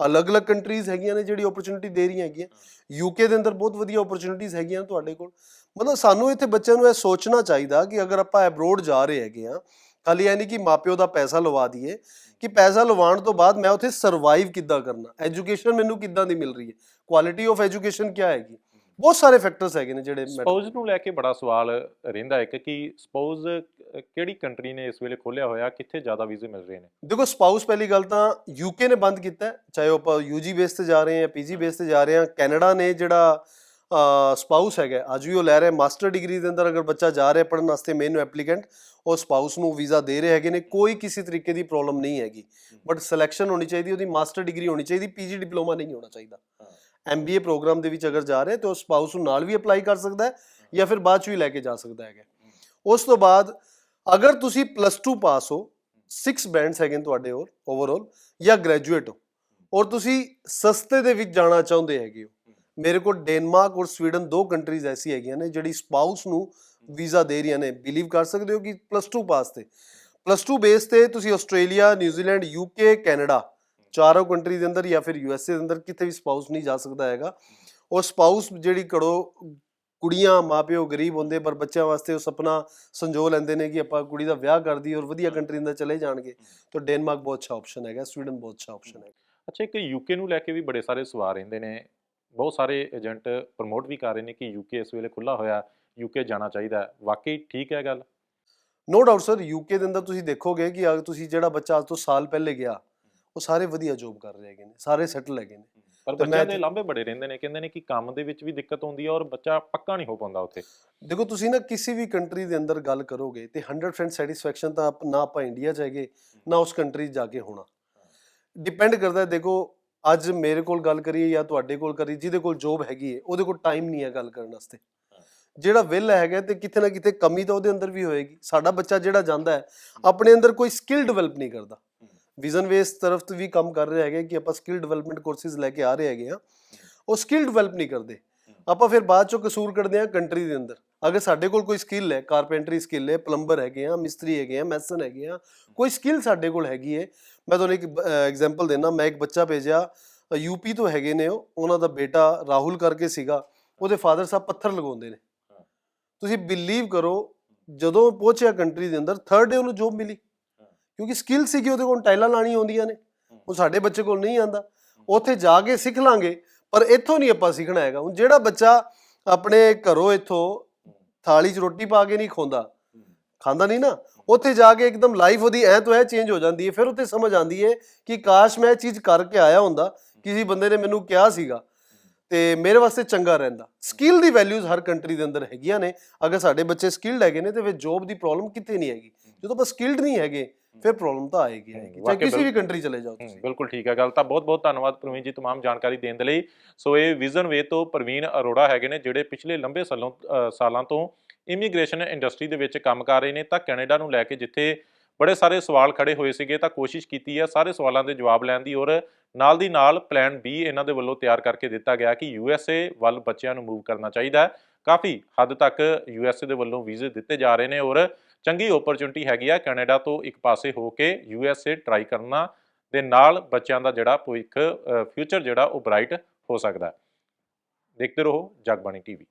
ਅਲੱਗ-ਅਲੱਗ ਕੰਟਰੀਜ਼ ਹੈਗੀਆਂ ਨੇ ਜਿਹੜੀ ਓਪਰਚੁਨਿਟੀ ਦੇ ਰਹੀਆਂ ਹੈਗੀਆਂ। ਯੂਕੇ ਦੇ ਅੰਦਰ ਬਹੁਤ ਵਧੀਆ ਓਪਰਚੁਨਿਟੀਜ਼ ਹੈਗੀਆਂ ਤੁਹਾਡੇ ਕੋਲ। ਮਤਲਬ ਸਾਨੂੰ ਇੱਥੇ ਬੱਚਿਆਂ ਨੂੰ ਇਹ ਸੋਚਣਾ ਚਾਹੀਦਾ ਕਿ ਅਗਰ ਆਪਾਂ ਐਬਰੋਡ ਜਾ ਰਹੇ ਹੈਗੇ ਆ ਖਾਲੀ ਐ ਨਹੀਂ ਕਿ ਮਾਪਿਓ ਦਾ ਪੈਸਾ ਲਵਾ ਦਈਏ ਕਿ ਪੈਸਾ ਲਵਾਉਣ ਤੋਂ ਬਾਅਦ ਮੈਂ ਉੱਥੇ ਸਰਵਾਈਵ ਕਿੱਦਾਂ ਕਰਨਾ? ਐਜੂਕੇਸ਼ਨ ਮੈਨੂੰ ਕਿੱਦਾਂ ਦੀ ਮਿਲ ਰਹੀ ਹੈ? ਕੁਆਲਿਟੀ ਆਫ ਐਜੂਕੇਸ਼ਨ ਕੀ ਹੈਗੀ? ਬਹੁਤ ਸਾਰੇ ਫੈਕਟਰਸ ਹੈਗੇ ਨੇ ਜਿਹੜੇ ਸਪੋਜ਼ ਨੂੰ ਲੈ ਕੇ ਬੜਾ ਸਵਾਲ ਰਹਿੰਦਾ ਹੈ ਕਿ ਸਪੋਜ਼ ਕਿਹੜੀ ਕੰਟਰੀ ਨੇ ਇਸ ਵੇਲੇ ਖੋਲਿਆ ਹੋਇਆ ਕਿੱਥੇ ਜ਼ਿਆਦਾ ਵੀਜ਼ੇ ਮਿਲ ਰਹੇ ਨੇ? ਦੇਖੋ ਸਪਾਊਸ ਪਹਿਲੀ ਗੱਲ ਤਾਂ ਯੂਕੇ ਨੇ ਬੰਦ ਕੀਤਾ ਚਾਹੇ ਉਹ ਆਪਾਂ ਯੂਜੀ ਬੇਸ ਤੇ ਜਾ ਰਹੇ ਹਾਂ ਪੀਜੀ ਬੇਸ ਤੇ ਜਾ ਰਹੇ ਹਾਂ ਕੈਨੇਡਾ ਨੇ ਜਿਹੜਾ ਸਪਾਊਸ ਹੈਗਾ ਅੱਜ ਵੀ ਉਹ ਲੈ ਰਿਹਾ ਮਾਸਟਰ ਡਿਗਰੀ ਦੇ ਅੰਦਰ ਅਗਰ ਬੱਚਾ ਜਾ ਰਿਹਾ ਪੜਨ ਵਾਸਤੇ ਮੇਨ ਐਪਲੀਕੈਂਟ ਉਹ ਸਪਾਊਸ ਨੂੰ ਵੀਜ਼ਾ ਦੇ ਰਹੇ ਹੈਗੇ ਨੇ ਕੋਈ ਕਿਸੇ ਤਰੀਕੇ ਦੀ ਪ੍ਰੋਬਲਮ ਨਹੀਂ ਹੈਗੀ। ਬਟ ਸਿਲੈਕਸ਼ਨ ਹੋਣੀ ਚਾਹੀਦੀ ਉਹਦੀ ਮਾਸਟਰ ਡਿਗਰੀ ਹੋਣੀ ਚਾਹੀਦੀ ਪੀਜੀ ਡਿਪਲੋਮਾ ਨਹੀਂ ਹੋਣਾ ਚਾਹੀਦਾ। ਐਮਬੀਏ ਪ੍ਰੋਗਰਾਮ ਦੇ ਵਿੱਚ ਅਗਰ ਜਾ ਰਿਹਾ ਤੇ ਉਹ ਸਪਾਊਸ ਨੂੰ ਨਾਲ ਵੀ ਅਪਲਾਈ ਕਰ ਸਕਦਾ ਹੈ ਜਾਂ ਫਿਰ ਬਾਅਦ ਚ ਵੀ ਲੈ ਕੇ ਜਾ ਸਕਦਾ ਹੈਗਾ ਉਸ ਤੋਂ ਬਾਅਦ ਅਗਰ ਤੁਸੀਂ ਪਲੱਸ 2 ਪਾਸ ਹੋ 6 ਬੈਂਡਸ ਹੈਗੇ ਨੇ ਤੁਹਾਡੇ ਹੋਰ ਓਵਰਆਲ ਜਾਂ ਗ੍ਰੈਜੂਏਟ ਹੋ, ਔਰ ਤੁਸੀਂ ਸਸਤੇ ਦੇ ਵਿੱਚ ਜਾਣਾ ਚਾਹੁੰਦੇ ਹੈਗੇ ਹੋ, ਮੇਰੇ ਕੋਲ ਡੈਨਮਾਰਕ ਔਰ ਸਵੀਡਨ ਦੋ ਕੰਟਰੀਜ਼ ਐਸੀ ਹੈਗੀਆਂ ਨੇ ਜਿਹੜੀ ਸਪਾਊਸ ਨੂੰ ਵੀਜ਼ਾ ਦੇ ਰਹੀਆਂ ਨੇ। ਬਿਲੀਵ ਕਰ ਸਕਦੇ ਹੋ ਕਿ ਪਲੱਸ 2 ਪਾਸ ਤੇ। ਪਲੱਸ 2 ਬੇਸ ਤੇ ਤੁਸੀਂ Australia New Zealand UK Canada ਚਾਰੋਂ ਕੰਟਰੀ ਦੇ ਅੰਦਰ ਜਾਂ ਫਿਰ ਯੂਐਸਏ ਦੇ ਅੰਦਰ ਕਿਤੇ ਵੀ ਸਪਾਊਸ ਨਹੀਂ ਜਾ ਸਕਦਾ ਹੈਗਾ। ਔਰ ਸਪਾਊਸ ਜਿਹੜੀ ਕਰੋ ਕੁੜੀਆਂ ਮਾਪਿਓ ਗਰੀਬ ਹੁੰਦੇ ਪਰ ਬੱਚਿਆਂ ਵਾਸਤੇ ਉਹ ਸੁਪਨਾ ਸੰਜੋ ਲੈਂਦੇ ਨੇ ਕਿ ਆਪਾਂ ਕੁੜੀ ਦਾ ਵਿਆਹ ਕਰ ਦਈਏ ਔਰ ਵਧੀਆ ਕੰਟਰੀ ਅੰਦਰ ਚਲੇ ਜਾਣਗੇ। ਤਾਂ ਡੈਨਮਾਰਕ ਬਹੁਤ ਅੱਛਾ ਆਪਸ਼ਨ ਹੈਗਾ ਸਵੀਡਨ ਬਹੁਤ ਅੱਛਾ ਆਪਸ਼ਨ ਹੈ। ਅੱਛਾ ਇੱਕ ਯੂਕੇ ਨੂੰ ਲੈ ਕੇ ਵੀ ਬੜੇ ਸਾਰੇ ਸਵਾਲ ਰਹਿੰਦੇ ਨੇ। ਬਹੁਤ ਸਾਰੇ ਏਜੰਟ ਪ੍ਰਮੋਟ ਵੀ ਕਰ ਰਹੇ ਨੇ ਕਿ ਯੂਕੇ ਇਸ ਵੇਲੇ ਖੁੱਲਾ ਹੋਇਆ ਯੂਕੇ ਜਾਣਾ ਚਾਹੀਦਾ। ਵਾਕਈ ਠੀਕ ਹੈ ਗੱਲ? ਨੋ ਡਾਊਟ ਸਰ ਯੂਕੇ ਦੇ ਅੰਦਰ ਤੁਸੀਂ ਦੇਖੋਗੇ ਕਿ ਅਗਰ ਤੁਸੀਂ ਜਿਹੜਾ ਬੱਚਾ ਅੱਜ ਤੋਂ ਸਾਲ ਪਹਿਲੇ ਗਿਆ ਉਹ ਸਾਰੇ ਵਧੀਆ ਜੋਬ ਕਰ ਰਹੇ ਹੈਗੇ ਨੇ ਸਾਰੇ ਸੈਟਲ ਹੈਗੇ ਨੇ। ਪਰ ਬੱਚਿਆਂ ਦੇ ਲਾਂਭੇ ਬੜੇ ਰਹਿੰਦੇ ਨੇ ਕਹਿੰਦੇ ਨੇ ਕਿ ਕੰਮ ਦੇ ਵਿੱਚ ਵੀ ਦਿੱਕਤ ਆਉਂਦੀ ਹੈ ਔਰ ਬੱਚਾ ਪੱਕਾ ਨਹੀਂ ਹੋ ਪਾਉਂਦਾ ਉੱਥੇ। ਦੇਖੋ ਤੁਸੀਂ ਨਾ ਕਿਸੇ ਵੀ ਕੰਟਰੀ ਦੇ ਅੰਦਰ ਗੱਲ ਕਰੋਗੇ ਤੇ 100% ਸੈਟੀਸਫੈਕਸ਼ਨ ਤਾਂ ਨਾ ਆਪਾਂ ਇੰਡੀਆ 'ਚ ਹੈਗੇ ਨਾ ਉਸ ਕੰਟਰੀ 'ਚ ਜਾ ਕੇ ਹੋਣਾ। ਡਿਪੈਂਡ ਕਰਦਾ ਦੇਖੋ ਅੱਜ ਮੇਰੇ ਕੋਲ ਗੱਲ ਕਰੀਏ ਜਾਂ ਤੁਹਾਡੇ ਕੋਲ ਕਰੀ ਜਿਹਦੇ ਕੋਲ ਜੋਬ ਹੈਗੀ ਹੈ ਉਹਦੇ ਕੋਲ ਟਾਈਮ ਨਹੀਂ ਹੈ ਗੱਲ ਕਰਨ ਵਾਸਤੇ। ਜਿਹੜਾ ਵਿਲ ਹੈਗਾ ਤੇ ਕਿਤੇ ਨਾ ਕਿਤੇ ਕਮੀ ਤਾਂ ਉਹਦੇ ਅੰਦਰ ਵੀ ਹੋਏਗੀ। ਸਾਡਾ ਬੱਚਾ ਜਿਹੜਾ ਜਾਂਦਾ ਹੈ ਆਪਣੇ ਅੰਦਰ ਕੋਈ ਸਕਿੱਲ ਡਿਵੈਲਪ ਨਹੀਂ ਕਰਦਾ। ਵਿਜ਼ਨ ਵੇਸ ਤਰਫ ਤੋਂ ਵੀ ਕੰਮ ਕਰ ਰਹੇ ਹੈਗੇ ਕਿ ਆਪਾਂ ਸਕਿੱਲ ਡਿਵੈਲਪਮੈਂਟ ਕੋਰਸਿਸ ਲੈ ਕੇ ਆ ਰਹੇ ਹੈਗੇ ਆ ਉਹ ਸਕਿੱਲ ਡਿਵੈਲਪ ਨਹੀਂ ਕਰਦੇ। ਆਪਾਂ ਫਿਰ ਬਾਅਦ ਚੋਂ ਕਸੂਰ ਕੱਢਦੇ ਆ ਕੰਟਰੀ ਦੇ ਅੰਦਰ। ਅਗਰ ਸਾਡੇ ਕੋਲ ਕੋਈ ਸਕਿੱਲ ਹੈ ਕਾਰਪੈਂਟਰੀ ਸਕਿੱਲ ਹੈ ਪਲੰਬਰ ਹੈਗੇ ਆ ਮਿਸਤਰੀ ਹੈਗੇ ਆ ਮੈਸਨ ਹੈਗੇ ਆ ਕੋਈ ਸਕਿੱਲ ਸਾਡੇ ਕੋਲ ਹੈਗੀ ਹੈ। ਮੈਂ ਤੁਹਾਨੂੰ ਇੱਕ ਐਗਜ਼ਾਮਪਲ ਦੇਣਾ ਮੈਂ ਇੱਕ ਬੱਚਾ ਭੇਜਿਆ ਯੂਪੀ ਤੋਂ ਹੈਗੇ ਨੇ ਉਹ। ਉਹਨਾਂ ਦਾ ਬੇਟਾ ਰਾਹੁਲ ਕਰਕੇ ਸੀਗਾ। ਉਹਦੇ ਫਾਦਰ ਸਾਹਿਬ ਪੱਥਰ ਲਗਾਉਂਦੇ ਨੇ। ਤੁਸੀਂ ਬਿਲੀਵ ਕਰੋ ਜਦੋਂ ਪਹੁੰਚਿਆ ਕੰਟਰੀ ਦੇ ਅੰਦਰ ਥਰਡ ਡੇ ਉਹਨੂੰ ਜੋਬ ਮਿਲੀ। ਕਿਉਂਕਿ ਸਕਿੱਲ ਸੀਗੀ ਉਹਦੇ ਕੋਲ ਟਾਈਲਾਂ ਲਾਣੀ ਆਉਂਦੀਆਂ ਨੇ। ਉਹ ਸਾਡੇ ਬੱਚੇ ਕੋਲ ਨਹੀਂ ਆਂਦਾ ਉੱਥੇ ਜਾ ਕੇ ਸਿੱਖ ਲਾਂਗੇ ਪਰ ਇੱਥੋਂ ਨਹੀਂ ਆਪਾਂ ਸਿੱਖਣਾ ਹੈਗਾ। ਹੁਣ ਜਿਹੜਾ ਬੱਚਾ ਆਪਣੇ ਘਰੋਂ ਇੱਥੋਂ ਥਾਲੀ 'ਚ ਰੋਟੀ ਪਾ ਕੇ ਨਹੀਂ ਖਾਂਦਾ ਖਾਂਦਾ ਨਹੀਂ ਨਾ ਉੱਥੇ ਜਾ ਕੇ ਇੱਕਦਮ ਲਾਈਫ ਉਹਦੀ ਐ ਤੋਂ ਐ ਚੇਂਜ ਹੋ ਜਾਂਦੀ ਹੈ। ਫਿਰ ਉੱਥੇ ਸਮਝ ਆਉਂਦੀ ਹੈ ਕਿ ਕਾਸ਼ ਮੈਂ ਇਹ ਚੀਜ਼ ਕਰਕੇ ਆਇਆ ਹੁੰਦਾ ਕਿਸੇ ਬੰਦੇ ਨੇ ਮੈਨੂੰ ਕਿਹਾ ਸੀਗਾ। ਤੇ ਮੇਰੇ ਵਾਸਤੇ ਚੰਗਾ ਰਹਿੰਦਾ। ਸਕਿੱਲ ਦੀ ਵੈਲਿਊਜ਼ ਹਰ ਕੰਟਰੀ ਦੇ ਅੰਦਰ ਹੈਗੀਆਂ ਨੇ। ਅਗਰ ਸਾਡੇ ਬੱਚੇ ਸਕਿੱਲਡ ਹੈਗੇ ਨੇ ਤੇ ਫਿਰ ਜੋਬ ਦੀ ਪ੍ਰੋਬਲਮ ਕਿਤੇ ਨਹੀਂ ਹੈਗੀ। ਜਦੋਂ ਆਪਾਂ ਸਕਿੱਲਡ ਨਹੀਂ ਹੈਗੇ ਫਿਰ ਪ੍ਰੋਬਲਮ ਤਾਂ ਆਏਗੀ ਆਏਗੀ ਚਾਹੇ ਵਾਕਈ ਕਿਸੇ ਵੀ ਬਿਲਕੁਲ। ਕੰਟਰੀ ਚਲੇ ਜਾਓ ਹਮ, ਤੁਸੀਂ ਬਿਲਕੁਲ ਠੀਕ ਹੈ ਗੱਲ ਤਾਂ ਬਹੁਤ ਬਹੁਤ ਧੰਨਵਾਦ ਪ੍ਰਵੀਨ ਜੀ तमाम ਜਾਣਕਾਰੀ ਦੇਣ ਦੇ ਲਈ ਸੋ ਇਹ ਵਿਜ਼ਨ ਵੇ ਤੋਂ ਪ੍ਰਵੀਨ ਅਰੋੜਾ ਹੈਗੇ ਨੇ ਜਿਹੜੇ ਪਿਛਲੇ ਲੰਬੇ ਸਾਲੋਂ ਅ, ਸਾਲਾਂ ਤੋਂ ਇਮੀਗ੍ਰੇਸ਼ਨ ਇੰਡਸਟਰੀ ਦੇ ਵਿੱਚ ਕੰਮ ਕਰ ਰਹੇ ਨੇ ਤਾਂ ਕੈਨੇਡਾ ਨੂੰ ਲੈ ਕੇ ਜਿੱਥੇ ਬੜੇ ਸਾਰੇ ਸਵਾਲ ਖੜੇ ਹੋਏ ਸੀਗੇ ਤਾਂ ਕੋਸ਼ਿਸ਼ ਕੀਤੀ ਹੈ ਸਾਰੇ ਸਵਾਲਾਂ ਦੇ ਜਵਾਬ ਲੈਣ ਦੀ ਔਰ ਨਾਲ ਦੀ ਨਾਲ ਪਲਾਨ B ਇਹਨਾਂ ਦੇ ਵੱਲੋਂ ਤਿਆਰ ਕਰਕੇ ਦਿੱਤਾ ਗਿਆ ਕਿ USA ਵੱਲ ਬੱਚਿਆਂ ਨੂੰ ਮੂਵ ਕਰਨਾ ਚਾਹੀਦਾ ਹੈ ਕਾਫੀ ਹੱਦ ਤੱਕ USA ਦੇ ਵੱਲੋਂ ਵੀਜ਼ੇ ਦਿੱਤੇ ਜਾ ਰਹੇ ਨੇ ਔਰ ਚੰਗੀ ਓਪਰਚੁਨਿਟੀ ਹੈਗੀ ਆ ਕੈਨੇਡਾ ਤੋਂ ਇੱਕ ਪਾਸੇ ਹੋ ਕੇ ਯੂ ਐੱਸ ਏ ਟਰਾਈ ਕਰਨਾ ਦੇ ਨਾਲ ਬੱਚਿਆਂ ਦਾ ਜਿਹੜਾ ਭਵਿੱਖ ਫਿਊਚਰ ਜਿਹੜਾ ਉਹ ਬ੍ਰਾਈਟ ਹੋ ਸਕਦਾ ਦੇਖਦੇ ਰਹੋ, ਜਗਬਾਣੀ ਟੀਵੀ।